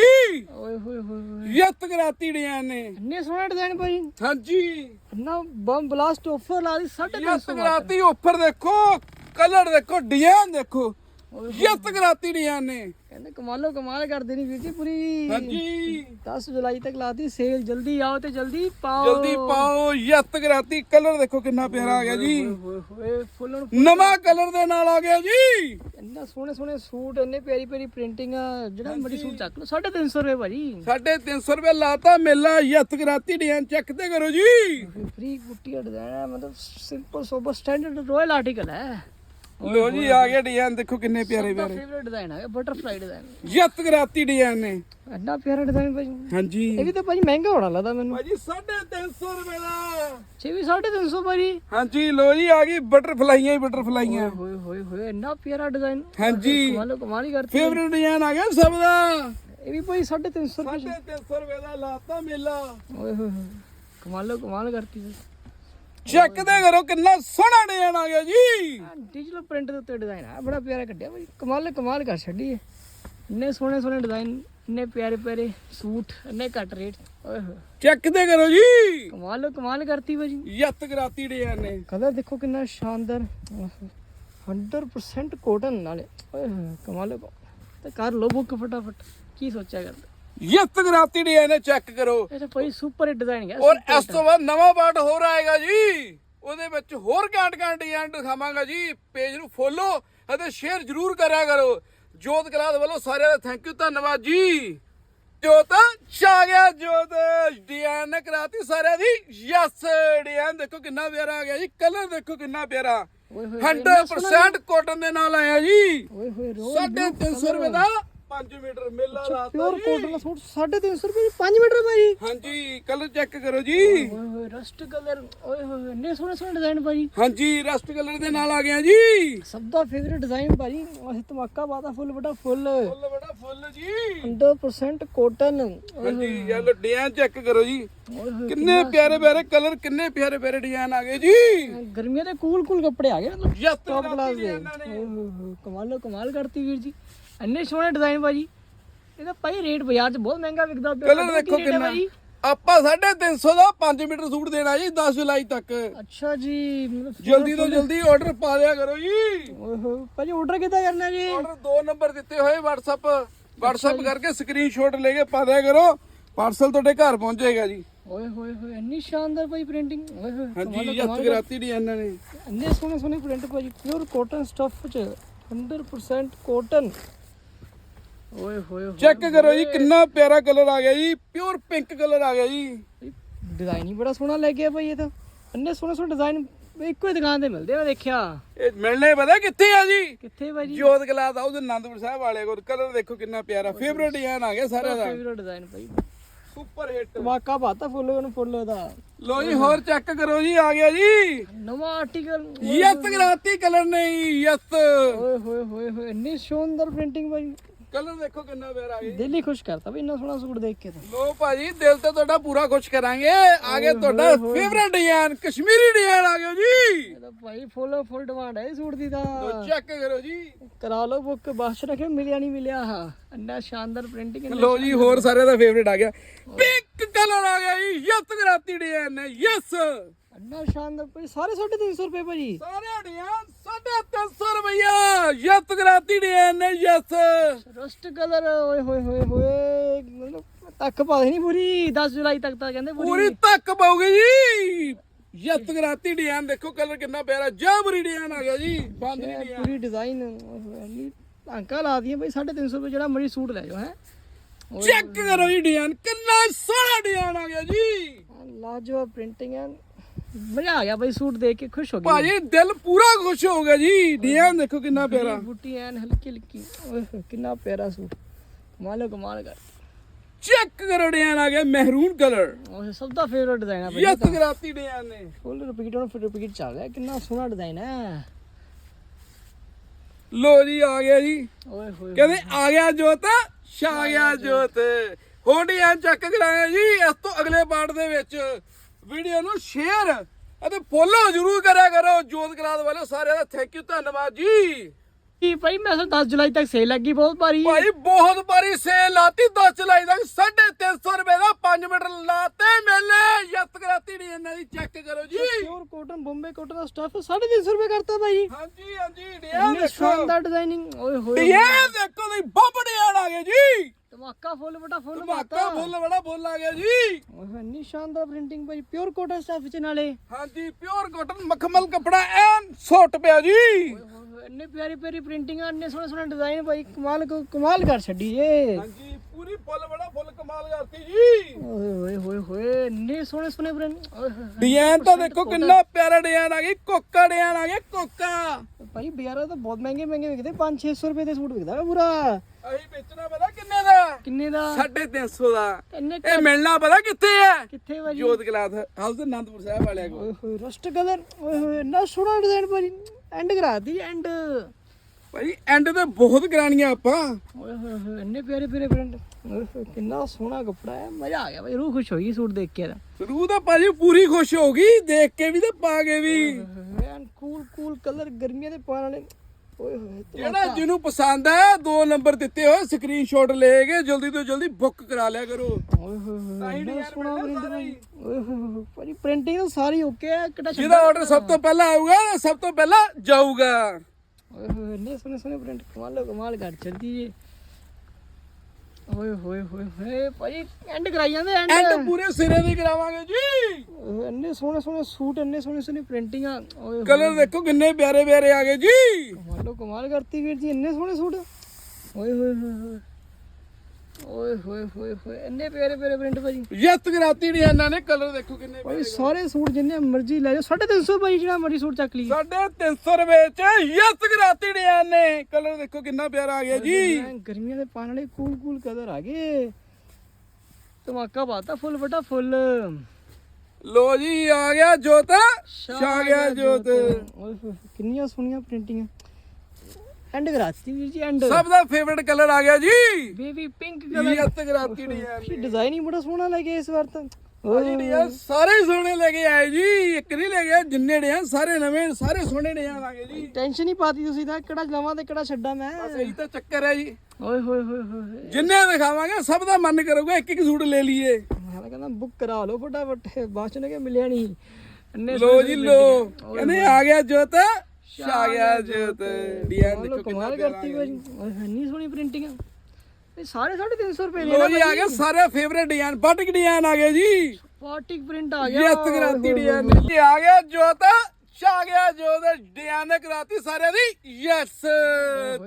ਓਏ ਹੋਏ ਹੋਏ ਹੋਏ। ਯਤ ਕਰਾਤੀ ਡਿਜ਼ਾਈਨ ਨੇ ਇੰਨੇ ਸੋਹਣੇ ਡਿਜ਼ਾਈਨ ਭਾਈ। ਹਾਂਜੀ। ਬੰਬ ਬਲਾਸਟ ਆਫਰ ਲਾ ਦੀ 350 ਯਤ ਕਰਾਤੀ ਉੱਪਰ ਦੇਖੋ ਕਲਰ ਦੇਖੋ ਡਿਜ਼ਾਈਨ ਦੇਖੋ। ਯਤ ਕਰਾਤੀ ਡਿਜ਼ਾਈਨ ਨੇ। ਕਹਿੰਦੇ ਕਮਾਲੋ ਕਮਾਲ ਕਰਦੇ ਨਹੀਂ ਵੀਰ ਜੀ ਪੂਰੀ। ਹਾਂਜੀ। 10 ਜੁਲਾਈ ਤੱਕ ਲਾਤੀ ਸੇਲ ਜਲਦੀ ਆਓ ਤੇ ਜਲਦੀ ਪਾਓ। ਜਲਦੀ ਪਾਓ ਯਤ ਕਰਾਤੀ। ਕਲਰ ਦੇਖੋ ਕਿੰਨਾ ਪਿਆਰਾ ਆ ਗਿਆ ਜੀ। ਨਵਾਂ ਕਲਰ ਦੇ ਨਾਲ ਆ ਗਿਆ ਜੀ। ਇੰਨਾ ਸੋਹਣੇ ਸੋਹਣੇ ਸੂਟ ਇੰਨੇ ਪਿਆਰੀ ਪਿਆਰੀ ਪ੍ਰਿੰਟਿੰਗ ਜਿਹੜਾ ਮਰਜ਼ੀ ਸੂਟ ਚੱਕ ਲਓ 350 ਰੁਪਏ ਭਾਜੀ। ਸਾਢੇ 300 ਰੁਪਏ ਲਾਤਾ ਮੇਲਾ ਯਤ ਕਰਾਤੀ ਡਿਜ਼ਾਈਨ ਚੈੱਕ ਤੇ ਕਰੋ ਜੀ। ਫ੍ਰੀ ਗੁੱਟੀ ਡਿਜ਼ਾਈਨ ਮਤਲਬ simple sober standard royal article ਹੈ। ਲੋ ਜੀ ਆ ਗਿਆ ਡਿਜ਼ਾਈਨ ਦੇਖੋ ਕਿੰਨੇ ਪਿਆਰੇ ਪਿਆਰੇ। ਫੇਵਰਿਟ ਡਿਜ਼ਾਈਨ ਹੈ ਬਟਰਫਲਾਈ ਡਿਜ਼ਾਈਨ ਯਤ ਕਰਾਤੀ ਡਿਜ਼ਾਈਨ ਨੇ। ਇੰਨਾ ਪਿਆਰਾ ਡਿਜ਼ਾਈਨ ਭਾਜੀ ਹਾਂਜੀ। ਇਹ ਵੀ ਤਾਂ ਭਾਜੀ ਮਹਿੰਗਾ ਹੋਣਾ ਲੱਗਦਾ ਮੈਨੂੰ। ਭਾਜੀ 350 ਰੁਪਏ ਦਾ। ਛੇ ਵੀ 350 ਭਾਜੀ ਹਾਂਜੀ ਲੋ ਜੀ ਆ ਗਈ ਬਟਰਫਲਾਈਆਂ ਹੀ ਬਟਰਫਲਾਈਆਂ ਹੋਏ ਹੋਏ ਹੋਏ ਇੰਨਾ ਪਿਆਰਾ ਡਿਜ਼ਾਈਨ ਹਾਂਜੀ। ਕਮਾਲੋ ਕਮਾਲ ਹੀ ਕਰਤੀ। ਫੇਵਰਿਟ ਡਿਜ਼ਾਈਨ ਆ ਗਿਆ ਸਭ ਦਾ। ਇਹ ਵੀ ਭਾਈ 350 ਰੁਪਏ 350 ਰੁਪਏ ਦਾ ਲਾਤਾ ਮੇਲਾ। ਓਏ ਹੋਏ ਹੋਏ ਕਮਾਲੋ ਕਮਾਲ ਕਰਤੀ ਭਾਈ ਚੈੱਕ ਤੇ ਕਰੋ ਕਿੰਨਾ ਸੋਹਣਾ ਡਿਜ਼ਾਈਨ ਆ ਗਿਆ ਜੀ। ਡਿਜੀਟਲ ਪ੍ਰਿੰਟ ਦੇ ਉੱਤੇ ਡਿਜ਼ਾਈਨ ਆ ਬੜਾ ਪਿਆਰਾ ਕੱਢਿਆ ਭਾਈ ਕਮਾਲ ਕਮਾਲ ਕਰ ਛੱਡੀ ਹੈ। ਇੰਨੇ ਸੋਹਣੇ ਸੋਹਣੇ ਡਿਜ਼ਾਈਨ ਇੰਨੇ ਪਿਆਰੇ ਪਿਆਰੇ ਸੂਟ ਇੰਨੇ ਘੱਟ ਰੇਟ ਓਏ ਹੋਏ। ਚੈੱਕ ਤੇ ਕਰੋ ਜੀ। ਕਮਾਲ ਕਮਾਲ ਕਰਤੀ ਭਾਜੀ ਯਤ ਕਰਾਤੀ ਡਿਜ਼ਾਈਨ ਨੇ। ਕਲਰ ਦੇਖੋ ਕਿੰਨਾ ਸ਼ਾਨਦਾਰ। ਓਹੋ, 100% ਕੋਟਨ ਨਾਲੇ। ਓਏ ਹੋਏ ਕਮਾਲ ਤੇ ਕਰ ਲੋ ਬੁੱਕ ਫਟਾਫਟ। ਕੀ ਸੋਚਿਆ ਕਰਦੇ? ਯਤ ਕਰਾਤੀ ਡਿਜ਼ਾਈਨ ਨੇ ਚੈੱਕ ਕਰੋ। ਇਹ ਤਾਂ ਭਾਈ ਸੁਪਰ ਡਿਜ਼ਾਈਨ ਹੈ ਔਰ ਇਸ ਤੋਂ ਬਾਅਦ ਨਵਾਂ ਪਾਰਟ ਹੋਰ ਆਏਗਾ ਜੀ। ਉਹਦੇ ਵਿੱਚ ਹੋਰ ਕਾਂਟ ਕਾਂਟ ਡਿਜ਼ਾਈਨ ਦਿਖਾਵਾਂਗਾ ਜੀ। ਪੇਜ ਨੂੰ ਫੋਲੋ ਅਤੇ ਸ਼ੇਅਰ ਜ਼ਰੂਰ ਕਰਿਆ ਕਰੋ। ਜੋਤ ਕਲਾਸ ਵੱਲੋਂ ਸਾਰਿਆਂ ਦਾ ਥੈਂਕ ਯੂ ਧੰਨਵਾਦ ਜੀ। ਜੋਤ ਛਾ ਗਿਆ ਜੋਤ। ਡਿਜ਼ਾਈਨ ਨੇ ਕਰਾਤੀ ਸਾਰਿਆਂ ਦੀ। ਯਸ ਡਿਜ਼ਾਈਨ ਦੇਖੋ ਕਿੰਨਾ ਪਿਆਰਾ ਆ ਗਿਆ ਜੀ। ਕਲਰ ਦੇਖੋ ਕਿੰਨਾ ਪਿਆਰਾ। ਓਏ ਹੋਏ 100% ਕਾਟਨ ਦੇ ਨਾਲ ਆਇਆ ਜੀ। ਓਏ ਹੋਏ ਰੋਜ਼ 350 ਰੁਪਏ ਦਾ 5 ਮੀਟਰ ਮੇਲਾ ਲਾਤਾ ਪਿਓਰ ਜੀ। ਕੋਟਨ ਦਾ ਸੂਟ 350 ਰੁਪਏ 5 ਮੀਟਰ ਭਾਜੀ ਹਾਂਜੀ ਕਲਰ ਚੈੱਕ ਕਰੋ ਜੀ। ਓਏ ਹੋਏ ਰਸਟ ਕਲਰ ਓਏ ਹੋਏ ਇੰਨੇ ਸੋਹਣੇ ਸੋਹਣੇ ਡਿਜ਼ਾਈਨ ਭਾਜੀ। ਹਾਂਜੀ ਰਸਟ ਕਲਰ ਦੇ ਨਾਲ ਆ ਗਿਆ ਜੀ। ਸਭ ਦਾ ਫੇਵਰਿਟ ਡਿਜ਼ਾਈਨ ਭਾਜੀ ਅਸੀਂ ਧਮਾਕਾ ਬਾਤਾ ਫੁੱਲ ਬਟਾ ਫੁੱਲ। ਫੁੱਲ ਬੜਾ ਫੁੱਲ ਜੀ। 100% ਕੋਟਨ ਹਾਂਜੀ ਇਹ ਡਿਜ਼ਾਈਨ ਚੈੱਕ ਕਰੋ ਜੀ। ਕਿੰਨੇ ਪਿਆਰੇ ਪਿਆਰੇ ਕਲਰ ਕਿੰਨੇ ਪਿਆਰੇ ਪਿਆਰੇ ਡਿਜ਼ਾਈਨ ਆ ਗਏ ਜੀ। ਗਰਮੀਆਂ ਦੇ ਕੂਲ ਕੂਲ ਕੱਪੜੇ ਆ ਗਏ ਮਤਲਬ ਯਸ ਟੌਪ ਕਲਾਸ ਦੇ। ਓਏ ਹੋਏ ਹੋਏ ਕਮਾਲੋ ਕਮਾਲ ਕਰਤੀ ਵੀਰ ਜੀ। ਇੰਨੇ ਸੋਹਣੇ ਡਿਜ਼ਾਈਨ ਭਾਜੀ। ਇਹਦਾ ਭਾਈ ਰੇਟ ਬਾਜ਼ਾਰ 'ਚ ਬਹੁਤ ਮਹਿੰਗਾ ਵਿਕਦਾ ਪਿਆ। ਕਲਰ ਦੇਖੋ ਕਿੰਨਾ? ਆਪਾਂ 350 ਦਾ 5 ਮੀਟਰ ਸੂਟ ਦੇਣਾ ਜੀ 10 ਜੁਲਾਈ ਤੱਕ। ਅੱਛਾ ਜੀ ਜਲਦੀ ਤੋਂ ਜਲਦੀ ਆਰਡਰ ਪਾ ਦਿਆ ਕਰੋ ਜੀ। ਓਹੋ ਭਾਜੀ ਆਰਡਰ ਕਿੱਦਾਂ ਕਰਨਾ ਜੀ? ਆਰਡਰ ਦੋ ਨੰਬਰ ਦਿੱਤੇ ਹੋਏ WhatsApp WhatsApp ਕਰਕੇ ਸਕਰੀਨਸ਼ਾਟ ਲੈ ਕੇ ਪਾ ਦਿਆ ਕਰੋ। ਪਾਰਸਲ ਤੁਹਾਡੇ ਘਰ ਪਹੁੰਚੇਗਾ ਜੀ। ਓਏ ਹੋਏ ਹੋਏ ਇੰਨੀ ਸ਼ਾਨਦਾਰ ਭਾਈ ਪ੍ਰਿੰਟਿੰਗ ਓਏ ਹੋਏ ਹਾਂਜੀ ਯੱਤ ਕਰਾਤੀ ਇਹਨਾਂ ਨੇ। ਇੰਨੇ ਸੋਹਣੇ ਸੋਹਣੇ ਪ੍ਰਿੰਟ ਭਾਜੀ ਪਿਓਰ ਕਾਟਨ ਸਟਫ ਚ 100% ਕਾਟਨ ਓਏ ਹੋਏ ਹੋਏ ਚੈੱਕ ਕਰੋ ਜੀ ਕਿੰਨਾ ਪਿਆਰਾ ਕਲਰ ਆ ਗਿਆ ਜੀ ਪਿਓਰ ਪਿੰਕ ਕਲਰ ਆ ਗਿਆ ਜੀ। ਡਿਜ਼ਾਈਨ ਹੀ ਬੜਾ ਸੋਹਣਾ ਲੱਗਿਆ ਭਾਈ ਇਹ ਤਾਂ। ਇੰਨੇ ਸੋਹਣੇ ਸੋਹਣੇ ਡਿਜ਼ਾਈਨ ਇੱਕੋ ਹੀ ਦੁਕਾਨ ਤੇ ਮਿਲਦੇ ਆ ਮੈਂ ਦੇਖਿਆ। ਇਹ ਮਿਲਣੇ ਪਤਾ ਕਿੱਥੇ ਆ ਜੀ? ਕਿੱਥੇ ਭਾਜੀ ਜੋਤ ਗਲਾਸ ਹਾਊਸ ਅਨੰਦਪੁਰ ਸਾਹਿਬ ਵਾਲੇ ਕੋਲ। ਕਲਰ ਦੇਖੋ ਕਿੰਨਾ ਪਿਆਰਾ ਫੇਵਰੇਟ ਡਿਜ਼ਾਈਨ ਆ ਗਿਆ ਸਾਰਿਆਂ ਦਾ। ਫੇਵਰਟ ਡਿਜ਼ਾਈਨ ਭਾਈ ਸੁਪਰ ਹਿੱਟ ਧਮਾਕਾ ਪਾਤਾ ਫੁੱਲ ਉਹਨੂੰ ਫੁੱਲ ਦਾ। ਲੋ ਜੀ ਹੋਰ ਚੈੱਕ ਕਰੋ ਜੀ ਆ ਗਿਆ ਜੀ। ਨਵਾਂ ਆਰਟੀਕਲ ਯਸ ਕਰਾਤੀ ਕਲਰ ਨਹੀਂ ਯਸ ਓਏ ਹੋਏ ਹੋਏ ਹੋਏ ਇੰਨੀ ਸ਼ਾਨਦਾਰ ਪ੍ਰਿੰਟਿੰਗ ਭਾਈ ਕਲਰ ਦੇਖੋ ਕਿੰਨਾ ਪਿਆਰਾ ਆ ਗਿਆ ਦਿਲ ਹੀ ਖੁਸ਼ ਕਰਤਾ ਭਾਈ ਇੰਨਾ ਸੋਹਣਾ ਸੂਟ ਦੇਖ ਕੇ ਤਾਂ। ਲੋ ਭਾਜੀ ਦਿਲ ਤੇ ਤੁਹਾਡਾ ਪੂਰਾ ਖੁਸ਼ ਕਰਾਂਗੇ। ਆਗੇ ਤੁਹਾਡਾ ਫੇਵਰੇਟ ਡਿਜ਼ਾਈਨ ਕਸ਼ਮੀਰੀ ਡਿਜ਼ਾਈਨ ਆ ਗਿਆ ਜੀ। ਇਹ ਤਾਂ ਭਾਈ ਫੁੱਲ ਫੁੱਲ ਡਿਮਾਂਡ ਹੈ ਇਸ ਸੂਟ ਦੀ ਤਾਂ। ਲੋ ਚੈੱਕ ਕਰੋ ਜੀ। ਕਰਾ ਲਓ ਬੁੱਕ ਬਾਸ਼ ਰੱਖਿਓ ਮਿਲਿਆ ਨਹੀਂ ਮਿਲਿਆ ਹਾਂ ਇੰਨਾ ਸ਼ਾਨਦਾਰ ਪ੍ਰਿੰਟਿੰਗ ਲੋ ਜੀ ਹੋਰ ਸਾਰਿਆਂ ਦਾ ਫੇਵਰੇਟ ਆ ਗਿਆ। ਪਿੰਕ ਕਲਰ ਆ ਗਿਆ ਜੀ ਯਸ ਕਰਾਤੀ ਡਿਜ਼ਾਈਨ ਨੇ ਯਸ ਇੰਨਾ ਸ਼ਾਨਦਾਰ ਭਾਈ ਸਾਰੇ 350 ਰੁਪਏ ਭਾਜੀ। ਸਾਰੇ ਡਿਜ਼ਾਈਨ 350 ਰੁਪਇਆ ਯਸ ਕਰਾਤੀ ਡਿਜ਼ਾਈਨ ਨੇ ਯਸ। ਰਸਟ ਕਲਰ ਓਏ ਹੋਏ ਹੋਏ ਹੋਏ। ਮਤਲਬ ਤੱਕ ਪਾ ਨਹੀਂ ਪੂਰੀ 10 ਜੁਲਾਈ ਤੱਕ ਤਾਂ ਕਹਿੰਦੇ ਪੂਰੀ। ਪੂਰੀ ਤੱਕ ਪਾਉਗੇ ਜੀ। ਯਸ ਕਰਾਤੀ ਡਿਜ਼ਾਈਨ ਦੇਖੋ ਕਲਰ ਕਿੰਨਾ ਪਿਆਰਾ ਜਾਬਰੀ ਡਿਜ਼ਾਈਨ ਆ ਗਿਆ ਜੀ। ਬੰਦ ਨਹੀਂ ਇਹ ਡਿਜ਼ਾਈਨ ਪੂਰੀ ਡਿਜ਼ਾਈਨ ਅੰਕਾ ਲਾ ਦੀਆਂ ਭਾਈ 350 ਰੁਪਏ ਜਿਹੜਾ ਮਰਜ਼ੀ ਸੂਟ ਲੈ ਜਾਓ ਹੈ। ਚੈੱਕ ਕਰੋ ਜੀ ਡਿਜ਼ਾਈਨ ਕਿੰਨਾ ਸੋਹਣਾ ਡਿਜ਼ਾਈਨ ਆ ਗਿਆ ਜੀ। ਲਾਜਵਾਬ ਪ੍ਰਿੰਟਿੰਗ ਹੈ ਮਜ਼ਾ ਆ ਗਿਆ ਭਾਈ ਸੂਟ ਦੇਖ ਕੇ ਖੁਸ਼ ਹੋ ਗਏ ਭਾਜੀ ਦਿਲ ਪੂਰਾ ਖੁਸ਼ ਹੋ ਗਿਆ ਜੀ। ਡਿਜ਼ਾਈਨ ਦੇਖੋ ਕਿੰਨਾ ਪਿਆਰਾ। ਬੂਟੀ ਐਨ ਹਲਕੀ ਹਲਕੀ। ਓਏ ਕਿੰਨਾ ਪਿਆਰਾ ਸੂਟ। ਕਮਾਲੋ ਕਮਾਲ ਕਰ। ਚੈੱਕ ਕਰੋ ਡਿਜ਼ਾਈਨ ਆ ਗਿਆ ਮਹਿਰੂਨ ਕਲਰ ਉਹ ਸਭ ਦਾ ਫੇਵਰਟ ਡਿਜ਼ਾਈਨ ਹੈ ਭਾਈ ਯਸ ਕਰਾਤੀ ਡਿਜ਼ਾਈਨ ਨੇ। ਫੁੱਲ ਰਿਪੀਟ on ਫਿਰ ਰਿਪੀਟ ਚੱਲ ਰਿਹਾ ਕਿੰਨਾ ਸੋਹਣਾ ਡਿਜ਼ਾਈਨ ਹੈ। ਲੋ ਜੀ ਆ ਗਿਆ ਜੀ। ਓਏ ਹੋਏ ਕਹਿੰਦੇ ਆ ਗਿਆ ਜੋਤ ਛਾ ਗਿਆ ਜੋਤ। ਹੋਰ ਡਿਜ਼ਾਈਨ ਚੈੱਕ ਕਰਾਂਗੇ ਜੀ ਇਸ ਤੋਂ ਅਗਲੇ ਪਾਰਟ ਦੇ ਵਿੱਚ। ਵੀਡੀਓ ਨੂੰ ਸ਼ੇਅਰ ਅਤੇ ਫੋਲੋ ਜ਼ਰੂਰ ਕਰਿਆ ਕਰੋ। ਜੋਤ ਕਲਾਦ ਵਾਲਿਓ ਸਾਰਿਆਂ ਦਾ ਥੈਂਕ ਯੂ ਧੰਨਵਾਦ ਜੀ। ਕੀ ਭਾਈ ਮੈਂ 10 ਜੁਲਾਈ ਤੱਕ ਸੇਲ ਲੱਗੀ ਬਹੁਤ ਭਾਰੀ। ਭਾਈ ਬਹੁਤ ਬਾਰੀ ਸੇਲ ਲਾਤੀ। 10 ਜੁਲਾਈ ਤੱਕ 350 ਰੁਪਏ ਦਾ 5 ਮੀਟਰ ਲਾਤੇ ਮੇਲੇ। ਯਤ ਕਰਾਤੀ ਨਹੀਂ ਇਹਨਾਂ ਦੀ ਚੈੱਕ ਕਰੋ ਜੀ। ਪਿਓਰ ਕਾਟਨ ਬੰਬੇ ਕਾਟਨ ਦਾ ਸਟਫ 350 ਰੁਪਏ ਕਰਤਾ ਭਾਈ। ਹਾਂਜੀ ਹਾਂਜੀ ਡਿਜ਼ਾਈਨ ਦੇਖੋ। ਸ਼ਾਨਦਾਰ ਡਿਜ਼ਾਈਨਿੰਗ ਓਏ ਹੋਏ ਡਿਜ਼ਾਈਨ ਦੇਖੋ ਨਹੀਂ ਬੰਬ ਡਿਜ਼ਾਈਨ ਆ ਗਏ ਜੀ। ਧਮਾਕਾ ਫੁੱਲ ਬਟਾ ਫੁੱਲ ਧਮਾਕਾ ਫੁੱਲ ਬੜਾ ਫੁੱਲ ਆ ਗਿਆ ਜੀ। ਓਏ ਇੰਨੀ ਸ਼ਾਨਦਾਰ ਪ੍ਰਿੰਟਿੰਗ ਭਾਈ ਪਿਓਰ ਕਾਟਨ ਸਟਫ ਚ ਨਾਲੇ। ਹਾਂਜੀ ਪਿਓਰ ਕਾਟਨ ਮਖਮਲ ਕਪੜਾ ਐਨ ਸੋਟ ਪਿਆ ਜੀ। ਇੰਨੇ ਪਿਆਰੀ ਪਿਆਰੀ ਪ੍ਰਿੰਟਿੰਗ ਇੰਨੇ ਸੋਹਣੇ ਸੋਹਣੇ ਡਿਜ਼ਾਈਨ ਭਾਈ ਕਮਾਲ ਕਮਾਲ ਕਰ ਛੱਡੀ ਜੇ ਹਾਂਜੀ ਪੂਰੀ ਫੁੱਲ ਬੜਾ ਫੁੱਲ ਕਮਾਲ ਕਰਤੀ ਜੀ। ਓਏ ਹੋਏ ਹੋਏ ਹੋਏ ਇੰਨੇ ਸੋਹਣੇ ਸੋਹਣੇ ਪ੍ਰਿੰਟ। ਡਿਜ਼ਾਈਨ ਤਾਂ ਦੇਖੋ ਕਿੰਨਾ ਪਿਆਰਾ ਡਿਜ਼ਾਈਨ ਆ ਗਈ ਕੋਕਾ ਡਿਜ਼ਾਈਨ ਆ ਗਿਆ ਕੋਕਾ। ਭਾਈ ਬਾਜ਼ਾਰਾਂ ਤਾਂ ਬਹੁਤ ਮਹਿੰਗੇ ਮਹਿੰਗੇ ਵਿਕਦੇ 5-600 ਰੁਪਏ ਦੇ ਸੂਟ ਵਿਕਦਾ ਪੂਰਾ। ਅਸੀਂ ਵੇਚਣਾ ਪਤਾ ਕਿੰਨੇ ਦਾ? ਕਿੰਨੇ ਦਾ? 350 ਦਾ। ਇੰਨੇ ਇਹ ਮਿਲਣਾ ਪਤਾ ਕਿੱਥੇ ਹੈ ਕਿੱਥੇ ਭਾਜੀ? ਜੋਤ ਕਲਾਥ ਹਾਊਸ ਅਨੰਦਪੁਰ ਸਾਹਿਬ ਵਾਲਿਆਂ ਕੋਲ। ਓਏ ਹੋਏ ਰਸਟ ਕਲਰ ਓਏ ਹੋਏ ਇੰਨਾ ਸੋਹਣਾ ਡਿਜ਼ਾਈਨ ਭਾਜੀ। ਐਂਡ ਕਰਾਤੀ ਐਂਡ ਭਾਈ ਐਂਡ ਤੇ ਬਹੁਤ ਕਰਾਣੀਆਂ ਆਪਾਂ। ਓਏ ਹੋਏ ਹੋਏ ਇੰਨੇ ਪਿਆਰੇ ਪਿਆਰੇ ਪ੍ਰਿੰਟ ਓਏ ਹੋਏ ਕਿੰਨਾ ਸੋਹਣਾ ਕੱਪੜਾ ਹੈ। ਮਜ਼ਾ ਆ ਗਿਆ ਭਾਈ ਰੂਹ ਖੁਸ਼ ਹੋ ਗਈ ਸੂਟ ਦੇਖ ਕੇ ਤਾਂ। ਰੂਹ ਤਾਂ ਭਾਜੀ ਪੂਰੀ ਖੁਸ਼ ਹੋ ਗਈ ਦੇਖ ਕੇ ਵੀ ਤੇ ਪਾ ਕੇ ਵੀ। ਐਨ ਕੂਲ ਕੂਲ ਕਲਰ ਗਰਮੀਆਂ ਦੇ ਪਾਣ ਵਾਲੇ। ਓਏ ਹੋਏ ਜਿਹੜਾ ਜਿਹਨੂੰ ਪਸੰਦ ਹੈ ਦੋ ਨੰਬਰ ਦਿੱਤੇ ਹੋਏ ਸਕਰੀਨਸ਼ਾਟ ਲੈ ਕੇ ਜਲਦੀ ਤੋਂ ਜਲਦੀ ਬੁੱਕ ਕਰਾ ਲਿਆ ਕਰੋ। ਓਏ ਹੋਏ ਹੋਏ ਤਾਂ ਹੀ ਇੰਨਾ design ਸੋਹਣਾ ਮਿਲਣਾ ਪ੍ਰਿੰਟ ਸਾਰਾ। ਭਾਈ ਹੀ। ਓਏ ਹੋਏ ਹੋਏ ਭਾਜੀ ਪ੍ਰਿੰਟਿੰਗ ਤਾਂ ਸਾਰੀ ਓਕੇ ਹੈ ਕਿਹੜਾ ਛੱਡ ਜਿਹਦਾ ਆਰਡਰ ਸਭ ਤੋਂ ਪਹਿਲਾਂ ਆਊਗਾ ਸਭ ਤੋਂ ਪਹਿਲਾਂ ਜਾਊਗਾ। ਓਏ ਹੋਏ ਇੰਨੇ ਸੋਹਣੇ ਸੋਹਣੇ ਪ੍ਰਿੰਟ ਕਮਾਲ ਕਮਾਲ ਕਰ ਚਲਦੀ ਜੇ। ਓਏ ਹੋਏ ਹੋਏ ਹੋਏ ਭਾਜੀ ਐਂਡ ਕਰਾਈ ਜਾਂਦੇ ਐਂਡ ਐਂਡ ਪੂਰੇ ਸਿਰੇ ਦੀ ਕਰਾਵਾਂਗੇ ਜੀ। ਇੰਨੇ ਸੋਹਣੇ ਸੋਹਣੇ ਸੂਟ ਇੰਨੇ ਸੋਹਣੇ ਸੋਹਣੇ ਪ੍ਰਿੰਟਿੰਗਾਂ ਓਏ ਕਲਰ ਦੇਖੋ ਕਿੰਨੇ ਪਿਆਰੇ ਪਿਆਰੇ ਆ ਗਏ ਜੀ। ਕਮਾਲੋ ਕਮਾਲ ਕਰਤੀ ਵੀਰ ਜੀ ਇੰਨੇ ਸੋਹਣੇ ਸੂਟ। ਓਏ ਹੋਏ ਹੋਏ ਹੋਏ। ਓਏ ਹੋਏ ਹੋਏ ਹੋਏ ਇੰਨੇ ਪਿਆਰੇ ਪਿਆਰੇ ਪ੍ਰਿੰਟ ਭਾਜੀ। ਯਤ ਕਰਾਤੀ ਨੀ ਇਹਨਾਂ ਨੇ ਕਲਰ ਦੇਖੋ ਕਿੰਨੇ ਭਾਈ ਸਾਰੇ ਸੂਟ ਜਿੰਨੇ ਮਰਜ਼ੀ ਲੈ ਜਾਓ 350 ਭਾਈ ਜਿਹੜਾ ਮਰਜ਼ੀ ਸੂਟ ਚੱਕ ਲਈ ਸਾਡੇ 300 ਰੁਪਏ ਚ ਯਤ ਕਰਾਤੀ ਨੀ ਇਹਨਾਂ ਨੇ ਕਲਰ ਦੇਖੋ ਕਿੰਨਾ ਪਿਆਰਾ ਆ ਗਿਆ ਜੀ। ਗਰਮੀਆਂ ਦੇ ਪਾਣ ਵਾਲੇ ਕੂਲ ਕੂਲ ਕਲਰ ਆ ਗਏ। ਧਮਾਕਾ ਬਾਤਾ ਫੁੱਲ ਬਟਾ ਫੁੱਲ। ਲੋ ਜੀ ਆ ਗਿਆ ਜੋਤ ਛਾ ਗਿਆ ਜੋਤ। ਓਏ ਕਿੰਨੀਆਂ ਸੋਹਣੀਆਂ ਪ੍ਰਿੰਟਿੰਗਾਂ। ਐਂਡ ਕਰਾਤੀ ਵੀਰ ਜੀ ਐਂਡ ਸਭ ਦਾ ਫੇਵਰਿਟ ਕਲਰ ਆ ਗਿਆ ਜੀ। ਬੇਬੀ ਪਿੰਕ ਕਲਰ ਯਤ ਕਰਾਤੀ ਨੀ ਇਹਨਾਂ ਨੇ ਡਿਜ਼ਾਈਨ ਹੀ ਬੜਾ ਸੋਹਣਾ ਲੱਗਿਆ ਇਸ ਵਾਰ ਤਾਂ। ਡਿਜ਼ਾਈਨ ਸਾਰੇ ਸੋਹਣੇ ਲੈ ਕੇ ਆਏ ਜੀ। ਇੱਕ ਨਹੀਂ ਲੈ ਗਿਆ ਜਿੰਨੇ ਡਿਜ਼ਾਈਨ ਸਾਰੇ ਨਵੇਂ ਸਾਰੇ ਸੋਹਣੇ ਡਿਜ਼ਾਈਨ ਆ ਗਏ ਜੀ। ਟੈਨਸ਼ਨ ਹੀ ਪਾਤੀ ਤੁਸੀਂ ਤਾਂ ਕਿਹੜਾ ਲਵਾਂ ਤੇ ਕਿਹੜਾ ਛੱਡਾਂ ਮੈਂ। ਬਸ ਇਹੀ ਤਾਂ ਚੱਕਰ ਹੈ ਜੀ। ਓਏ ਹੋਏ ਹੋਏ ਹੋਏ ਜਿੰਨੇ ਦਿਖਾਵਾਂਗੇ ਸਭ ਦਾ ਮਨ ਕਰੂਗਾ ਇੱਕ ਇੱਕ ਸੂਟ ਲੈ ਲਈਏ। ਮੈਂ ਕਹਿੰਦਾ ਬੁੱਕ ਕਰਾ ਲਓ ਫਟਾਫਟ ਬਾਅਦ ਚ ਨਾ ਕਿ ਮਿਲਿਆ ਨਹੀਂ। ਲੋ ਜੀ ਲੋ ਕਹਿੰਦੇ ਆ ਗਿਆ ਜੋਤ। ਛਾ ਗਿਆ ਜੋਤ ਕਮਾਲ ਕਰਤੀ ਭਾਜੀ। ਇੰਨੀ ਸੋਹਣੀ ਪ੍ਰਿੰਟਿੰਗ ਇਹ ਸਾਰੇ 350 ਰੁਪਏ ਦੇ ਲੋ ਜੀ ਆ ਗਿਆ ਸਾਰੇ ਫੇਵਰੇਟ ਡਿਜ਼ਾਈਨ ਬਟਕ ਡਿਜ਼ਾਈਨ ਆ ਗਏ ਜੀ। ਪਾਰਟਿਕ ਪ੍ਰਿੰਟ ਆ ਗਿਆ। ਯੈਸ ਕਰਾਤੀ ਡਿਜ਼ਾਈਨ ਆ ਗਿਆ ਜੋਤ। ਛਾ ਗਿਆ ਜੋਤ ਡਿਜ਼ਾਈਨ ਨੇ ਕਰਾਤੀ ਸਾਰਿਆਂ ਦੀ ਯੈਸ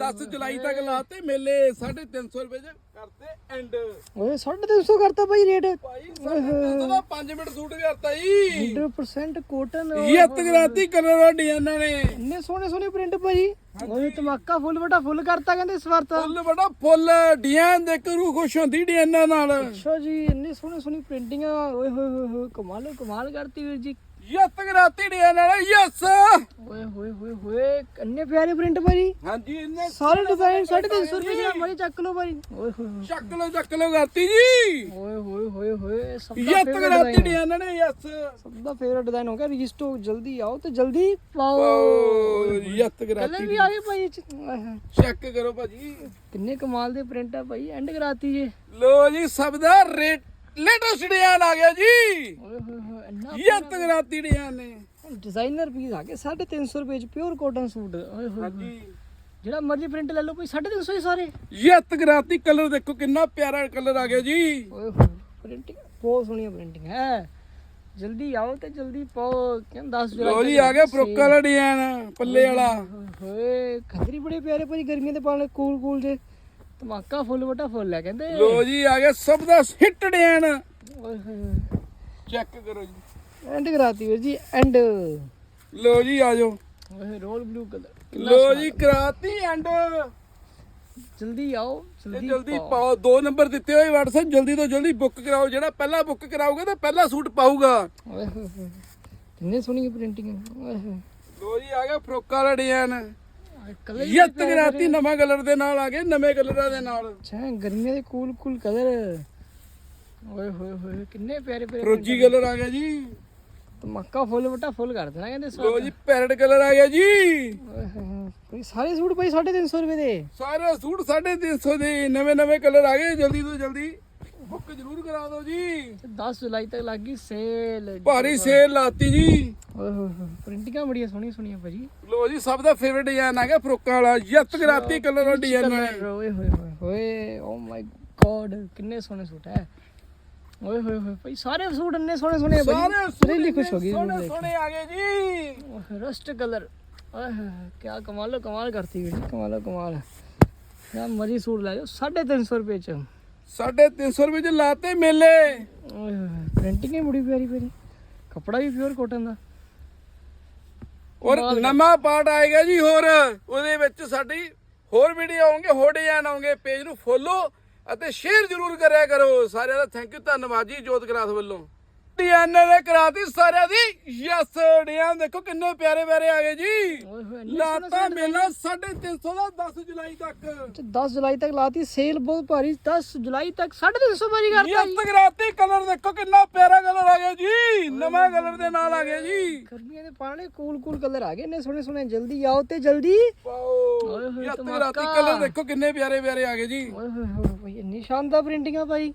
10 ਜੁਲਾਈ ਤੱਕ ਲਾਤੇ ਮੇਲੇ 350 ਰੁਪਏ ਚ ਕਰਤੇ ਐਂਡ ਓਏ 350 ਕਰਤਾ ਭਾਈ ਰੇਟ। ਭਾਈ 350 ਦਾ 5 ਮਿੰਟ ਸੂਟ ਕਰਤਾ ਜੀ। 100% ਕੋਟਨ ਯੈਸ ਕਰਾਤੀ ਕਲਰ ਔਰ ਡਿਜ਼ਾਈਨਾਂ ਨੇ। ਇੰਨੇ ਸੋਹਣੇ ਸੋਹਣੇ ਪ੍ਰਿੰਟ ਭਾਜੀ। ਓਏ ਧਮਾਕਾ ਫੁੱਲ ਬਟਾ ਫੁੱਲ ਕਰਤਾ ਕਹਿੰਦੇ ਇਸ ਵਾਰ ਤਾਂ। ਫੁੱਲ ਬੜਾ ਫੁੱਲ ਡਿਜ਼ਾਈਨ ਦੇਖ ਕੇ ਰੂਹ ਖੁਸ਼ ਹੁੰਦੀ ਡਿਜ਼ਾਈਨਾਂ ਨਾਲ। ਅੱਛਾ ਜੀ ਇੰਨੇ ਸੋਹਣੇ ਸੋਹਣੀ ਪ੍ਰਿੰਟਿੰਗਾਂ ਓਏ ਹੋਏ ਹੋਏ ਕਮਾਲ ਕਮਾਲ ਕਰਤੀ ਵੀਰ ਜੀ। ਯੈਸ ਕਰਾਤੀ ਡਿਜ਼ਾਈਨਾਂ ਨੇ ਯੈਸ। ਓਏ ਹੋਏ ਹੋਏ ਹੋਏ ਇੰਨੇ ਪਿਆਰੇ ਪ੍ਰਿੰਟ ਭਾਜੀ। ਹਾਂਜੀ ਇਹਨੇ ਸਾਰੇ ਡਿਜ਼ਾਈਨ 350 ਰੁਪਏ ਦੇ ਮੜੀ ਚੱਕ ਲਓ ਭਾਜੀ। ਓਏ ਹੋਏ ਚੱਕ ਲੋ ਚੱਕ ਲੋ ਕਰਤੀ ਜੀ। ਓਏ ਹੋਏ ਹੋਏ ਹੋਏ ਸਭ ਦਾ ਯੈਸ favorite ਕਰਾਤੀ design ਹੈ। ਡਿਜ਼ਾਈਨਾਂ ਨੇ ਯੈਸ। ਸਭ ਦਾ ਫੇਵਰਟ ਡਿਜ਼ਾਈਨ ਹੋ ਗਿਆ ਰਜਿਸਟੋ ਜਲਦੀ ਆਓ ਤੇ ਜਲਦੀ ਪਾਓ। ਯੈਸ ਕਲਰ ਕਰਾਤੀ ਵੀ ਆ ਗਏ ਹਾਏ। ਚੈੱਕ ਕਰੋ ਭਾਜੀ। ਕਿੰਨੇ ਕਮਾਲ ਦੇ ਪ੍ਰਿੰਟ ਆ ਭਾਈ ਐਂਡ ਕਰਾਤੀ ਜੇ। ਲੋ ਜੀ ਸਭ ਦਾ ਰੇਟ ਲੇਟੈਸਟ ਡਿਜ਼ਾਈਨ ਆ ਗਿਆ ਜੀ। ਓਏ ਹੋਏ ਹੋਏ ਇੰਨਾ ਯੈਸ ਕਰਾਤੀ ਡਿਜ਼ਾਈਨ ਨੇ? ਡਿਜ਼ਾਈਨਰ ਪੀਸ ਆ ਗਏ 350 ਰੁਪਏ ਚ ਪਿਓਰ ਕਾਟਨ ਸੂਟ ਓਏ ਹੋਏ ਹੋਏ। ਹਾਂਜੀ ਜਿਹੜਾ ਮਰਜ਼ੀ ਪ੍ਰਿੰਟ ਲੈ ਲਓ ਕੋਈ 350 ਹੀ ਸਾਰੇ। ਯੈਸ ਕਰਾਤੀ ਕਲਰ ਦੇਖੋ ਕਿੰਨਾ ਪਿਆਰਾ ਕਲਰ ਆ ਗਿਆ ਜੀ। ਓਏ ਹੋਏ ਪ੍ਰਿੰਟਿੰਗ ਬਹੁਤ ਸੋਹਣੀ ਪ੍ਰਿੰਟਿੰਗ ਹੈ ਜਲਦੀ ਆਓ ਤੇ ਜਲਦੀ ਪਾਓ ਕਿੰ 10 ਜੁਲਾਈ ਲੋ ਜੀ ਆ ਗਿਆ ਫਰੋਕਾ ਵਾਲਾ ਡਿਜ਼ਾਈਨ ਪੱਲੇ ਵਾਲਾ। ਓਏ ਹੋਏ ਖੱਦਰੀ ਬੜੇ ਪਿਆਰੇ ਭਾਈ ਗਰਮੀਆਂ ਦੇ ਪਾਣੇ ਕੂਲ ਕੂਲ ਜੇ। ਧਮਾਕਾ ਫੁੱਲ ਵਟਾ ਫੁੱਲ ਹੈ ਕਹਿੰਦੇ। ਲੋ ਜੀ ਆ ਗਿਆ ਸਭ ਦਾ ਹਿੱਟ ਹੋਏ ਚੈੱਕ ਕਰੋ ਜੀ। ਐਂਡ ਕਰਾਤੀ ਵੀਰ ਜੀ ਐਂਡ। ਲੋ ਜੀ ਆ ਜਾਓ। ਓਏ ਰੋਲ ਬਲੂ ਕਲਰ। ਲੋ ਜੀ ਕਰਾਤੀ ਐਂਡ। ਜਲਦੀ ਆਓ ਜਲਦੀ ਜਲਦੀ ਪਾਓ। ਦੋ ਨੰਬਰ ਦਿੱਤੇ ਹੋਏ WhatsApp ਜਲਦੀ ਤੋਂ ਜਲਦੀ ਬੁੱਕ ਕਰਾਓ। ਜਿਹੜਾ ਪਹਿਲਾਂ ਬੁੱਕ ਕਰਾਓਗੇ ਤਾਂ ਪਹਿਲਾ ਸੂਟ ਪਾਊਗਾ। ਕਿੰਨੇ ਸੋਹਣੀ ਪ੍ਰਿੰਟਿੰਗ ਓਏ ਹੋਏ। ਲੋ ਜੀ ਆ ਗਿਆ ਫਰੋਕਾ ਵਾਲਾ ਡਿਜ਼ਾਈਨ। ਕਲਰ ਯੱਤ ਕਰਾਤੀ ਨਵਾਂ ਕਲਰ ਦੇ ਨਾਲ ਆ ਗਏ ਨਵੇਂ ਕਲਰਾਂ ਦੇ ਨਾਲ। ਅੱਛਾ ਗਰਮੀਆਂ ਦੇ ਕੂਲ ਕੂਲ ਕਲਰ। ਓਏ ਹੋਏ ਹੋਏ ਕਿੰਨੇ ਪਿਆਰੇ ਪਿਆਰੇ ਫਰੋਜੀ ਕਲਰ ਆ ਗਿਆ ਜੀ। ਧਮਾਕਾ ਫੁੱਲ ਵਟਾ ਫੁੱਲ ਕਰ ਦੇਣਾ ਕਹਿੰਦੇ ਲੋ ਜੀ ਪੈਰਟ ਕਲਰ ਆ ਗਿਆ ਜੀ। ਕੋਈ ਸਾਰੇ ਸੂਟ ਭਾਈ 350 ਰੁਪਏ ਦੇ? ਸਾਰੇ ਸੂਟ 350 ਦੇ ਨਵੇਂ ਨਵੇਂ ਕਲਰ ਆ ਗਏ ਜਲਦੀ ਤੋਂ ਜਲਦੀ। ਬੁੱਕ ਜ਼ਰੂਰ ਕਰਾ ਦਿਓ ਜੀ। 10 ਜੁਲਾਈ ਤੱਕ ਲੱਗੀ ਸੇਲ ਭਾਰੀ ਸੇਲ ਲਾਤੀ ਜੀ। ਪ੍ਰਿੰਟਿੰਗਾਂ ਬੜੀਆਂ ਸੋਹਣੀਆਂ ਸੋਹਣੀਆਂ ਭਾਜੀ। ਲੋ ਜੀ ਸਭ ਦਾ ਫੇਵਰਟ ਡਿਜ਼ਾਈਨ ਆ ਗਿਆ ਫਰੋਕਾਂ ਵਾਲਾ ਯੱਤ ਕਰਾਤੀ ਕਲਰ ਦਾ ਡਿਜ਼ਾਈਨ ਹੈ ਓਏ ਹੋਏ ਹੋਏ ਹੋਏ ਓ ਮਾਈ ਗੋਡ ਕਿੰਨੇ ਸੋਹਣੇ ਸੂਟ ਹੈ ਓਏ ਹੋਏ ਹੋਏ ਭਾਈ ਸਾਰੇ ਸੂਟ ਇੰਨੇ ਸੋਹਣੇ ਸੋਹਣੇ ਆ ਸਾਰੇ ਭਾਈ really ਖੁਸ਼ ਹੋ ਗਈ ਸੋਹਣੇ ਸੋਹਣੇ ਆ ਗਏ ਜੀ। ਰਸਟ ਕਲਰ ਓਏ ਕੀ ਕਮਾਲ ਕਮਾਲ ਕਰਤੀ ਜੀ ਕਮਾਲ ਕਮਾਲ। ਯਾ ਮਰੀ ਸੂਟ ਲੈ ਜਾਓ 350 ਰੁਪਏ ਚ। 350 ਰੁਪਏ ਚ ਲਾਤੇ ਮੇਲੇ ਓਏ ਹੋਏ ਪ੍ਰਿੰਟਿੰਗ ਹੀ ਬੜੀ ਪਿਆਰੀ ਪਿਆਰੀ ਕਪੜਾ ਵੀ ਪਿਓਰ ਕਾਟਨ ਦਾ ਔਰ ਨਵਾਂ ਪਾਰਟ ਆਏਗਾ ਜੀ ਹੋਰ। ਉਹਦੇ ਵਿੱਚ ਸਾਡੀ ਹੋਰ ਵੀਡੀਓ ਆਉਣਗੇ ਹੋਰ ਡਿਜ਼ਾਈਨ ਆਉਣਗੇ। ਪੇਜ ਨੂੰ ਫੋਲੋ ਅਤੇ ਸ਼ੇਅਰ ਜ਼ਰੂਰ ਕਰਿਆ ਕਰੋ। ਸਾਰਿਆਂ ਦਾ ਥੈਂਕ ਯੂ ਧੰਨਵਾਦ ਜੀ ਜੋਤ ਕਲਾਸ ਵੱਲੋਂ। ਡਿਜ਼ਾਈਨ ਨੇ ਕਰਾਤੀ ਸਾਰਿਆਂ ਦੀ। ਯੈਸ ਡਿਜ਼ਾਈਨ ਦੇਖੋ ਕਿੰਨੇ ਪਿਆਰੇ ਪਿਆਰੇ ਆ ਗਏ ਜੀ। ਓਏ ਹੋਏ ਇੰਨੇ ਲਾਤਾ ਮੇਲਾ 350 ਦਾ 10 ਜੁਲਾਈ ਤੱਕ। ਤੇ 10 ਜੁਲਾਈ ਤੱਕ ਲਾਤੀ ਸੇਲ ਬਹੁਤ ਭਾਰੀ। 10 ਜੁਲਾਈ ਤੱਕ 350 ਵਾਰੀ ਕਰਤਾ ਯੈਸ ਕਰਾਤੀ ਕਲਰ। ਦੇਖੋ ਕਿੰਨਾ ਪਿਆਰਾ ਕਲਰ ਆ ਗਿਆ ਜੀ। ਨਵਾਂ ਕਲਰ ਦੇ ਨਾਲ ਆ ਗਿਆ ਜੀ। ਗਰਮੀਆਂ ਦੇ ਪਾਣੇ ਕੂਲ ਕੂਲ ਕਲਰ ਆ ਗਏ। ਇੰਨੇ ਸੋਹਣੇ ਸੋਹਣੇ। ਜਲਦੀ ਆਓ ਤੇ ਜਲਦੀ। ਓਏ ਹੋਏ ਯੈਸ ਧਮਾਕਾ। ਕਰਾਤੀ ਕਲਰ। ਦੇਖੋ ਕਿੰਨੇ ਪਿਆਰੇ ਪਿਆਰੇ ਆ ਗਏ ਜੀ। ਓਏ ਹੋਏ ਹੋਏ ਇੰਨੀ ਸ਼ਾਨਦਾਰ ਪ੍ਰਿੰਟਿੰਗਾਂ ਭਾਈ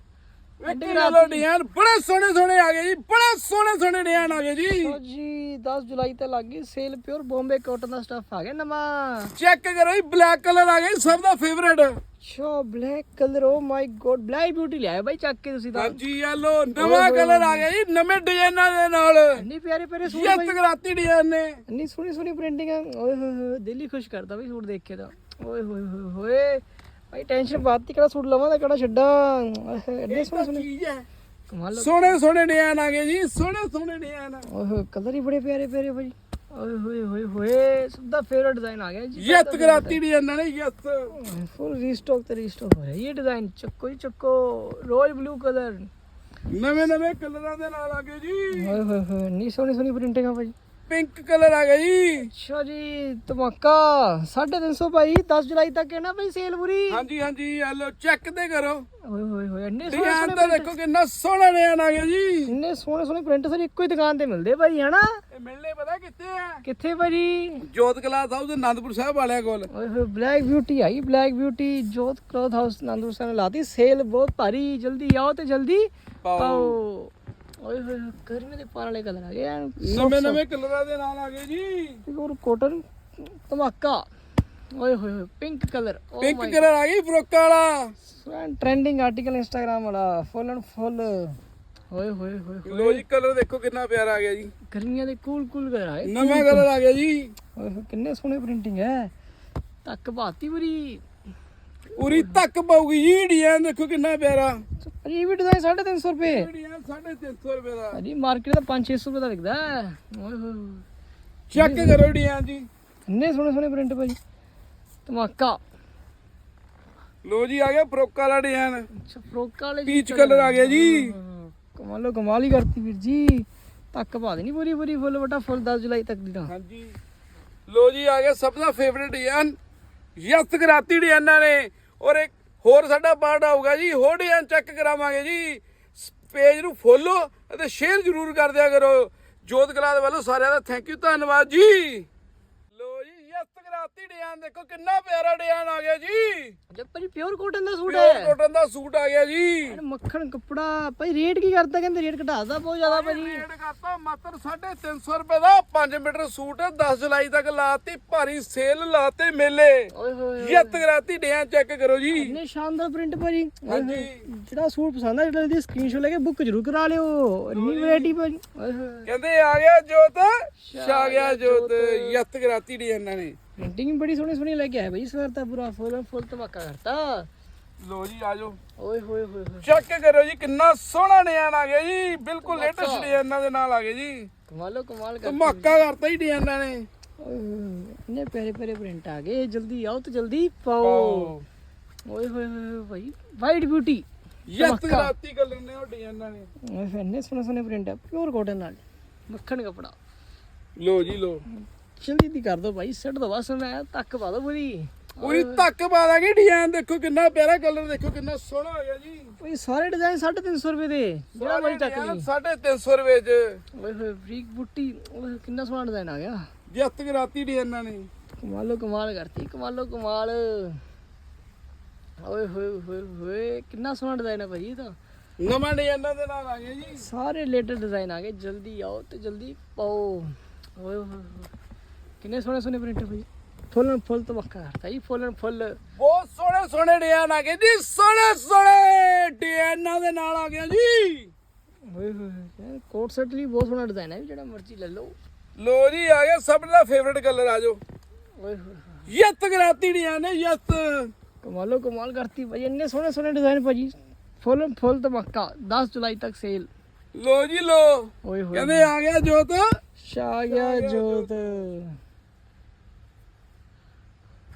ਵੇਖੀ ਲੋ ਡਿਜ਼ਾਈਨ ਬੜੇ ਸੋਹਣੇ ਸੋਹਣੇ ਆ ਗਏ ਜੀ ਬੜੇ ਸੋਹਣੇ ਸੋਹਣੇ ਡਿਜ਼ਾਈਨ ਆ ਗਏ ਜੀ। ਲਓ ਜੀ 10 ਜੁਲਾਈ ਤੇ ਲੱਗ ਗਈ ਸੇਲ ਪਿਓਰ ਬੰਬੇ ਕਾਟਨ ਦਾ ਸਟੱਫ ਆ ਗਿਆ ਨਵਾਂ। ਚੈੱਕ ਕਰੋ ਜੀ ਬਲੈਕ ਕਲਰ ਆ ਗਿਆ ਜੀ, ਸਭ ਦਾ favourite show black colour oh my god black beauty ਲਿਆਏ ਬਾਈ ਚੱਕ ਕੇ ਤੁਸੀਂ ਤਾਂ। ਹਾਂਜੀ ਯੈਲੋ ਨਵਾਂ ਕਲਰ ਆ ਗਿਆ ਜੀ ਨਵੇਂ ਡਿਜ਼ਾਈਨਾਂ ਦੇ ਨਾਲ। ਇੰਨੀ ਪਿਆਰੇ ਪਿਆਰੇ ਸੂਟ ਬਾਈ। ਕਰਾਤੀ ਡਿਜ਼ਾਈਨ ਨੇ। ਇੰਨੀ ਸੋਹਣੀ ਸੋਹਣੀ ਪ੍ਰਿੰਟਿੰਗ ਆ। ਓਏ ਹੋਏ ਹੋਏ ਦਿਲ ਹੀ ਖੁਸ਼ ਕਰਦਾ ਬਈ ਸੂਟ ਦੇਖ ਕੇ ਤਾਂ। ਓਏ ਹੋਏ ਹੋਏ ਹੋਏ। ਭਾਈ ਟੈਨਸ਼ਨ ਬਾਤੀ ਕਿਹੜਾ ਸੂਟ ਲਵਾਂ ਤੇ ਕਿਹੜਾ ਛੱਡਾਂ? ਐਡੇ ਸੋਹਣੇ ਸੋਹਣੇ ਚੀਜ਼ ਹੈ। ਕਮਾਲ ਸੋਹਣੇ ਸੋਹਣੇ ਡਿਜ਼ਾਈਨ ਆ ਗਏ ਜੀ ਸੋਹਣੇ ਸੋਹਣੇ ਡਿਜ਼ਾਈਨ ਓਏ ਹੋਏ ਕਲਰ ਹੀ ਬੜੇ ਪਿਆਰੇ ਪਿਆਰੇ ਭਾਈ। ਓਏ ਹੋਏ ਹੋਏ ਹੋਏ ਸਭ ਦਾ ਫੇਵਰਟ ਡਿਜ਼ਾਈਨ ਆ ਗਿਆ ਜੀ। ਯੈਸ ਕਰਾਤੀ ਡਿਜ਼ਾਈਨਾਂ ਨੇ ਯੈਸ। ਫੁੱਲ ਰੀਸਟਾਕ ਤੇ ਰੀਸਟਾਕ ਹੋ ਰਿਹਾ ਇਹ ਡਿਜ਼ਾਈਨ ਚੱਕੋ ਹੀ ਚੱਕੋ। ਰੋਇਲ ਬਲੂ ਕਲਰ ਨਵੇਂ ਨਵੇਂ ਕਲਰਾਂ ਦੇ ਨਾਲ ਆ ਗਏ ਜੀ। ਓਏ ਹੋਏ ਹੋਏ ਇੰਨੀ ਸੋਹਣੀ ਸੋਹਣੀ ਪ੍ਰਿੰਟਿੰਗ ਆ ਭਾਈ। ਪਿੰਕ ਕਲਰ ਆ ਗਿਆ ਜੀ। ਅੱਛਾ ਜੀ ਧਮਾਕਾ। 350 ਭਾਈ 10 ਜੁਲਾਈ ਤੱਕ ਹੈ ਨਾ ਭਾਈ ਸੇਲ ਪੂਰੀ? ਹਾਂਜੀ ਹਾਂਜੀ ਆ ਲੋ ਚੈੱਕ ਤੇ ਕਰੋ। ਓਏ ਹੋਏ ਹੋਏ ਇੰਨੇ ਸੋਹਣੇ ਡਿਜ਼ਾਈਨ ਤਾਂ ਦੇਖੋ ਕਿੰਨਾ ਸੋਹਣਾ ਡਿਜ਼ਾਈਨ ਆ ਗਿਆ ਜੀ। ਇੰਨੇ ਸੋਹਣੇ ਸੋਹਣੇ ਪ੍ਰਿੰਟ ਸਾਰੇ ਇੱਕੋ ਹੀ ਦੁਕਾਨ ਤੇ ਮਿਲਦੇ ਭਾਈ ਹਨਾ? ਇਹ ਮਿਲਣੇ ਪਤਾ ਕਿੱਥੇ ਆ? ਕਿੱਥੇ ਭਾਜੀ ਜੋਤ ਕਲਾਸ ਹਾਊਸ ਅਨੰਦਪੁਰ ਸਾਹਿਬ ਵਾਲਿਆਂ ਕੋਲ। ਓਏ ਹੋਏ ਬਲੈਕ ਬਿਊਟੀ ਆਈ black beauty Jot cloth house Nandur Sahib ਨੇ ਲਾਤੀ। ਸੇਲ ਬਹੁਤ ਭਾਰੀ ਜਲਦੀ ਆਓ ਤੇ ਜਲਦੀ ਪਾਓ। ਓਏ ਹੋਏ ਹੋਏ, ਗਰਮੀ ਦੇ ਪਾਰ ਵਾਲੇ ਕਲਰ ਆ ਗਏ ਐਨ ਨਵੇਂ ਨਵੇਂ ਕਲਰਾਂ ਦੇ ਨਾਲ ਆ ਗਏ ਜੀ। ਹੋਰ ਕੋਟਨ ਧਮਾਕਾ। ਓਏ ਹੋਏ ਹੋਏ ਪਿੰਕ ਕਲਰ ਓ ਪਿੰਕ ਕਲਰ ਆ ਗਈ ਫਰੋਕਾ ਵਾਲਾ। ਟ੍ਰੈਂਡਿੰਗ ਆਰਟੀਕਲ ਇੰਸਟਾਗ੍ਰam ਵਾਲਾ ਫੁੱਲ ਐਂਡ ਫੁੱਲ ਓਏ ਹੋਏ ਹੋਏ ਲੋ ਜੀ ਕਲਰ ਦੇਖੋ ਕਿੰਨਾ ਪਿਆਰਾ ਆ ਗਿਆ ਜੀ। ਗਰਮੀਆਂ ਦੇ ਕੂਲ ਕੂਲ ਕਲਰ ਆਏ ਨਵਾਂ ਕਲਰ ਆ ਗਿਆ ਜੀ। ਓਏ ਹੋਏ ਕਿੰਨੇ ਸੋਹਣੇ ਪ੍ਰਿੰਟਿੰਗ ਹੈ ਤੱਕ ਬਾਤੀ ਪੂਰੀ। ਪੂਰੀ ਧੱਕ ਪਾਉਗੀ ਜੀ ਡਿਜ਼ਾਈਨ ਦੇਖੋ ਕਿੰਨਾ ਪਿਆਰਾ। ਇਹ ਵੀ ਡਿਜ਼ਾਈਨ 350 ਰੁਪਏ। ਡਿਜ਼ਾਈਨ 350 ਰੁਪਏ ਦਾ। ਅਜੀ ਮਾਰਕੀਟ ਦਾ 5-600 ਰੁਪਏ ਦਾ ਵਿਕਦਾ ਚੈੱਕ ਕਰੋ ਡਿਜ਼ਾਈਨ ਜੀ। ਇੰਨੇ ਸੋਹਣੇ ਸੋਹਣੇ ਪ੍ਰਿੰਟ ਭਾਈ ਧਮਾਕਾ। ਲੋ ਜੀ ਆ ਗਿਆ ਫਰੋਕਾ ਵਾਲਾ ਡਿਜ਼ਾਈਨ ਅੱਛਾ ਫਰੋਕਾ ਵਾਲੇ ਪੀਚ ਕਲਰ ਆ ਗਿਆ ਜੀ। ਕਮਾਲੋ ਕਮਾਲ ਹੀ ਕਰਤੀ ਵੀਰ ਜੀ। ਤੱਕ ਪਾ ਦੇਣੀ ਪੂਰੀ ਪੂਰੀ ਫੁੱਲ ਵਟਾ ਫੁੱਲ 10 ਜੁਲਾਈ ਤੱਕ ਦੀ ਤਾਂ। ਹਾਂਜੀ। ਲੋ ਜੀ ਆ ਗਿਆ ਸਭ ਦਾ ਫੇਵਰਿਟ ਡਿਜ਼ਾਈਨ ਯਸ ਕਰਾਤੀ ਡਿਜ਼ਾਈਨਾਂ ਨੇ ਔਰ ਇੱਕ ਹੋਰ ਸਾਡਾ ਪਾਰਟ ਆਊਗਾ ਜੀ, ਹੋਰ ਚੈੱਕ ਕਰਾਵਾਂਗੇ ਜੀ। ਪੇਜ ਨੂੰ ਫੋਲੋ ਅਤੇ ਸ਼ੇਅਰ ਜ਼ਰੂਰ ਕਰ ਦਿਆ ਕਰੋ। ਜੋਤ ਕਲਾ ਦੇ ਵੱਲੋਂ ਸਾਰਿਆਂ ਦਾ ਥੈਂਕ ਯੂ ਧੰਨਵਾਦ ਜੀ। ਕਰਾਤੀ ਡਿਜ਼ਾਈਨ ਦੇਖੋ ਕਿੰਨਾ ਪਿਆਰਾ ਡਿਜ਼ਾਈਨ ਆ ਗਿਆ ਜੀ। ਜਦ ਭਾਜੀ ਪਿਓਰ ਕੋਟਨ ਦਾ ਸੂਟ ਪਿਓਰ ਹੈ। ਕਾਟਨ ਦਾ ਸੂਟ ਆ ਗਿਆ ਜੀ। ਮੱਖਣ ਕੱਪੜਾ ਭਾਈ ਰੇਟ ਕੀ ਕਰਦਾ ਕਹਿੰਦੇ ਰੇਟ ਘਟਾਦਾ ਬਹੁਤ ਜ਼ਿਆਦਾ ਭਾਜੀ। ਰੇਟ ਕਰਤਾ ਮਾਤਰ 350 ਰੁਪਏ ਦਾ 5 ਮੀਟਰ ਸੂਟ 10 ਜੁਲਾਈ ਤੱਕ ਲਾਤੀ ਭਾਰੀ ਸੇਲ ਲਾਤੇ ਮੇਲੇ। ਓਏ ਹੋਏ ਯਤ ਕਰਾਤੀ ਡਿਆਂ ਚੈੱਕ ਕਰੋ ਜੀ। ਇੰਨੇ ਸ਼ਾਨਦਾਰ ਪ੍ਰਿੰਟ ਭਾਜੀ। ਹਾਂਜੀ। ਹੋਏ। ਜਿਹੜਾ ਸੂਟ ਪਸੰਦ ਆ ਜਿਹੜਾ ਦੀ ਸਕਰੀਨਸ਼ਾਟ ਲੈ ਕੇ ਬੁੱਕ ਜ਼ਰੂਰ ਕਰਾ ਲਿਓ। ਇੰਨੀ ਵੈਰਾਈਟੀ ਭਾਜੀ। ਓਏ ਹੋਏ। ਕਹਿੰਦੇ ਆ ਗਿਆ ਜੋਤ ਛਾ ਗਿਆ ਜੋਤ ਯਤ ਕਰਾਤੀ ਡਿਜ਼ਾਈਨਾਂ ਨੇ। ਪ੍ਰਿੰਟਿੰਗ ਵੀ ਬੜੀ ਸੋਹਣੀ ਸੋਹਣੀ ਲੈ ਕੇ ਆਇਆ ਭਾਈ ਇਸ ਵਾਰ ਤਾਂ ਪੂਰਾ ਫੁੱਲ ਫੁੱਲ ਧਮਾਕਾ ਕਰਤਾ। ਲੋ ਜੀ ਆਜੋ ਓਏ ਹੋਏ ਹੋਏ ਹੋਏ। ਚੈੱਕ ਕਰੋ ਜੀ ਕਿੰਨਾ ਸੋਹਣਾ ਡਿਜ਼ਾਈਨ ਆ ਗਿਆ ਜੀ। ਬਿਲਕੁਲ ਲੇਟੈਸਟ ਡਿਜ਼ਾਈਨਾਂ ਦੇ ਨਾਲ ਆ ਗਏ ਜੀ। ਕਮਾਲੋ ਕਮਾਲ ਕਰ ਧਮਾਕਾ ਕਰਤਾ ਹੀ ਡਿਜ਼ਾਈਨਾਂ ਨੇ। ਇੰਨੇ ਪਿਆਰੇ ਪਿਆਰੇ ਪ੍ਰਿੰਟ ਆ ਗਏ। ਜਲਦੀ ਆਓ ਤੇ ਜਲਦੀ ਪਾਓ। ਓਏ ਹੋਏ ਹੋਏ ਭਾਈ। ਵਾਈਟ ਬਿਊਟੀ ਯਤ ਕਰਾਤੀ ਕਲਰ ਨੇ ਉਹ ਡਿਜ਼ਾਈਨਾਂ ਨੇ। ਓਏ ਇੰਨੇ ਸੋਹਣੇ ਸੋਹਣੇ ਪ੍ਰਿੰਟ ਆ। ਪਿਓਰ ਕਾਟਨ ਨਾਲ ਮੱਖਣ ਕਪੜਾ। ਲੋ ਜੀ ਲੋ ਜਲਦੀ ਦੀ ਕਰ ਦੋ ਭਾਈ ਸੱਟ ਦੋ ਬਸ ਮੈਂ ਤੱਕ ਪਾ ਦੋ ਪੂਰੀ। ਪੂਰੀ ਧੱਕ ਪਾ ਦਾਂਗੇ ਡਿਜ਼ਾਈਨ ਦੇਖੋ ਕਿੰਨਾ ਪਿਆਰਾ ਕਲਰ ਦੇਖੋ ਕਿੰਨਾ ਸੋਹਣਾ ਹੋ ਗਿਆ ਜੀ। ਭਾਈ ਸਾਰੇ ਡਿਜ਼ਾਈਨ 350 ਰੁਪਏ ਦੇ ਜਿਹੜਾ ਮਰਜ਼ੀ ਚੱਕ ਲਈ। 350 ਰੁਪਏ ਚ। ਓਏ ਹੋਏ ਫਰੀਕ ਬੁੱਟੀ ਓਏ ਕਿੰਨਾ ਸੋਹਣਾ ਡਿਜ਼ਾਈਨ ਆ ਗਿਆ। ਜੱਤ ਕਰਾਤੀ ਡਿਜ਼ਾਈਨਾਂ ਨੇ ਕਮਾਲੋ ਕਮਾਲ ਕਰਤੀ ਕਮਾਲੋ ਕਮਾਲ। ਓਏ ਹੋਏ ਹੋਏ ਹੋਏ ਕਿੰਨਾ ਸੋਹਣਾ ਡਿਜ਼ਾਈਨ ਹੈ ਭਾਈ ਇਹ ਤਾਂ। ਨਵਾਂ ਡਿਜ਼ਾਈਨਾਂ ਦੇ ਨਾਲ ਆ ਗਏ ਜੀ। ਸਾਰੇ ਲੇਟੈਸਟ ਡਿਜ਼ਾਈਨ ਆ ਗਏ ਜਲਦੀ ਆਓ ਤੇ ਜਲਦੀ ਪਾਓ। ਓਏ ਹੋਏ ਹੋਏ। ਕਿੰਨੇ ਸੋਹਣੇ ਸੋਹਣੇ print Bhai full and full ਧਮਾਕਾ ਕਰਤਾ ਜੀ ਫੁੱਲ ਐਂਡ ਫੁੱਲ। ਬਹੁਤ ਸੋਹਣੇ ਸੋਹਣੇ ਡਿਜ਼ਾਈਨ ਆ ਗਏ ਜੀ ਸੋਹਣੇ ਸੋਹਣੇ ਡਿਜ਼ਾਈਨਾਂ ਦੇ ਨਾਲ ਆ ਗਿਆ ਜੀ। ਓਏ ਹੋਏ ਕੋਟ ਸੈਟ ਲਈ ਬਹੁਤ ਸੋਹਣਾ ਡਿਜ਼ਾਈਨ ਹੈ ਜਿਹੜਾ ਮਰਜ਼ੀ ਲੈ ਲਓ। ਲੋ ਜੀ ਆ ਗਿਆ ਸਭ ਦਾ ਫੇਵਰਿਟ ਕਲਰ ਆ ਜਾਓ ਓਏ ਹੋਏ ਯਤ ਕਰਾਤੀ ਡਿਜ਼ਾਈਨ ਹੈ ਯਤ। ਕਮਾਲੋ ਕਮਾਲ ਕਰਤੀ ਭਾਈ ਇੰਨੇ ਸੋਹਣੇ ਸੋਹਣੇ ਡਿਜ਼ਾਈਨ ਭਾਜੀ। ਫੁੱਲ ਫੁੱਲ ਧਮਾਕਾ 10 ਜੁਲਾਈ ਤੱਕ ਸੇਲ। ਲੋ ਜੀ ਲੋ ਓਏ ਹੋਏ ਕਹਿੰਦੇ ਆ ਗਿਆ ਜੋਤ। ਛਾ ਗਿਆ ਜੋਤ।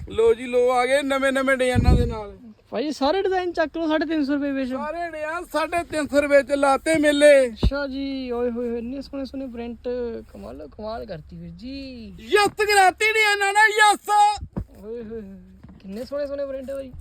ਲੋ ਜੀ ਲੋ ਆ ਗਏ ਨਵੇਂ ਨਵੇਂ ਡਿਜ਼ਾਈਨਾਂ ਦੇ ਨਾਲ। ਭਾਈ ਸਾਰੇ ਡਿਜ਼ਾਈਨ ਚੱਕ ਲਓ 350 ਰੁਪਏ ਵਿੱਚ ਸਾਰੇ ਡਿਜ਼ਾਈਨ 350 ਰੁਪਏ ਚ ਲਾਤੇ ਮੇਲੇ। ਅੱਛਾ ਜੀ ਓਏ ਹੋਏ ਹੋਏ ਇੰਨੇ ਸੋਹਣੇ ਸੋਹਣੇ ਪ੍ਰਿੰਟ। ਕਮਾਲੋ ਕਮਾਲ ਕਰਤੀ ਵੀਰ ਜੀ। ਯਤ ਕਰਾਤੀ ਡਿਜ਼ਾਈਨਾਂ ਨੇ ਯਸ। ਓਏ ਹੋਏ ਹੋਏ ਕਿੰਨੇ ਸੋਹਣੇ ਸੋਹਣੇ ਪ੍ਰਿੰਟ ਭਾਈ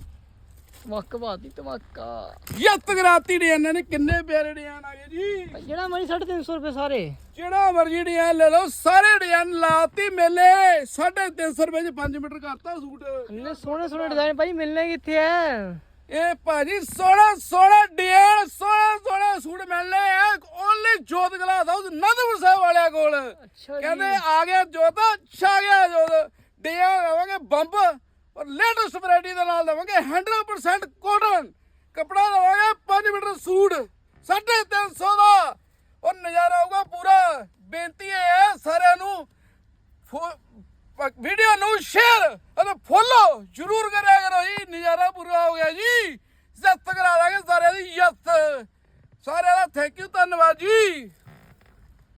ਧਮਾਕਾ ਬਾਤੀ ਧਮਾਕਾ। ਯਤ ਕਰਾਤੀ ਡਿਜ਼ਾਈਨਾਂ ਨੇ ਕਿੰਨੇ ਪਿਆਰੇ ਡਿਜ਼ਾਈਨ ਆ ਗਏ ਜੀ। ਜਿਹੜਾ ਮਰਜ਼ੀ 350 ਰੁਪਏ ਸਾਰੇ। ਜਿਹੜਾ ਮਰਜ਼ੀ ਡਿਜ਼ਾਈਨ ਲੈ ਲਓ ਸਾਰੇ ਡਿਜ਼ਾਈਨ ਲਾਤੀ ਮੇਲੇ। 350 ਰੁਪਏ ਚ 5 ਮੀਟਰ ਕਰਤਾ ਸੂਟ। ਇੰਨੇ ਸੋਹਣੇ ਸੋਹਣੇ ਡਿਜ਼ਾਈਨ ਭਾਈ ਮਿਲਣੇ ਕਿੱਥੇ ਐ? ਇਹ ਭਾਜੀ ਸੋਹਣਾ ਸੋਹਣਾ ਡਿਜ਼ਾਈਨ ਸੋਹਣਾ ਸੋਹਣਾ ਸੂਟ ਮਿਲਨੇ ਆ। ਓਨਲੀ ਜੋਤ ਗਲਾਸ ਹਾਊਸ ਨੰਦਪੁਰ ਸਾਹਿਬ ਵਾਲਿਆਂ ਕੋਲ। ਕਹਿੰਦੇ ਆ ਗਿਆ ਜੋਤ ਛਾ ਗਿਆ ਜੋਤ। ਡਿਜ਼ਾਈਨ ਲਵਾਂਗੇ ਬੰਬ। ਔਰ ਲੇਟੈਸਟ ਵੈਰਾਈਟੀ ਦੇ ਨਾਲ ਦਵਾਂਗੇ 100% ਕਾਟਨ ਕਪੜਾ ਲਵਾਂਗੇ 5 ਮੀਟਰ ਸੂਟ 350 ਦਾ। ਔਰ ਨਜ਼ਾਰਾ ਆਊਗਾ ਪੂਰਾ। ਬੇਨਤੀ ਇਹ ਹੈ ਸਾਰਿਆਂ ਨੂੰ ਵੀਡੀਓ ਨੂੰ ਸ਼ੇਅਰ ਅਤੇ ਫੋਲੋ ਜਰੂਰ ਕਰਿਆ ਕਰੋ ਜੀ। ਨਜ਼ਾਰਾ ਪੂਰਾ ਹੋ ਗਿਆ ਜੀ। ਇੱਜ਼ਤ ਕਰਾ ਦਾਂਗੇ ਸਾਰਿਆਂ ਦੀ। ਇੱਜ਼ਤ ਸਾਰਿਆਂ ਦਾ ਥੈਂਕ ਯੂ ਧੰਨਵਾਦ ਜੀ।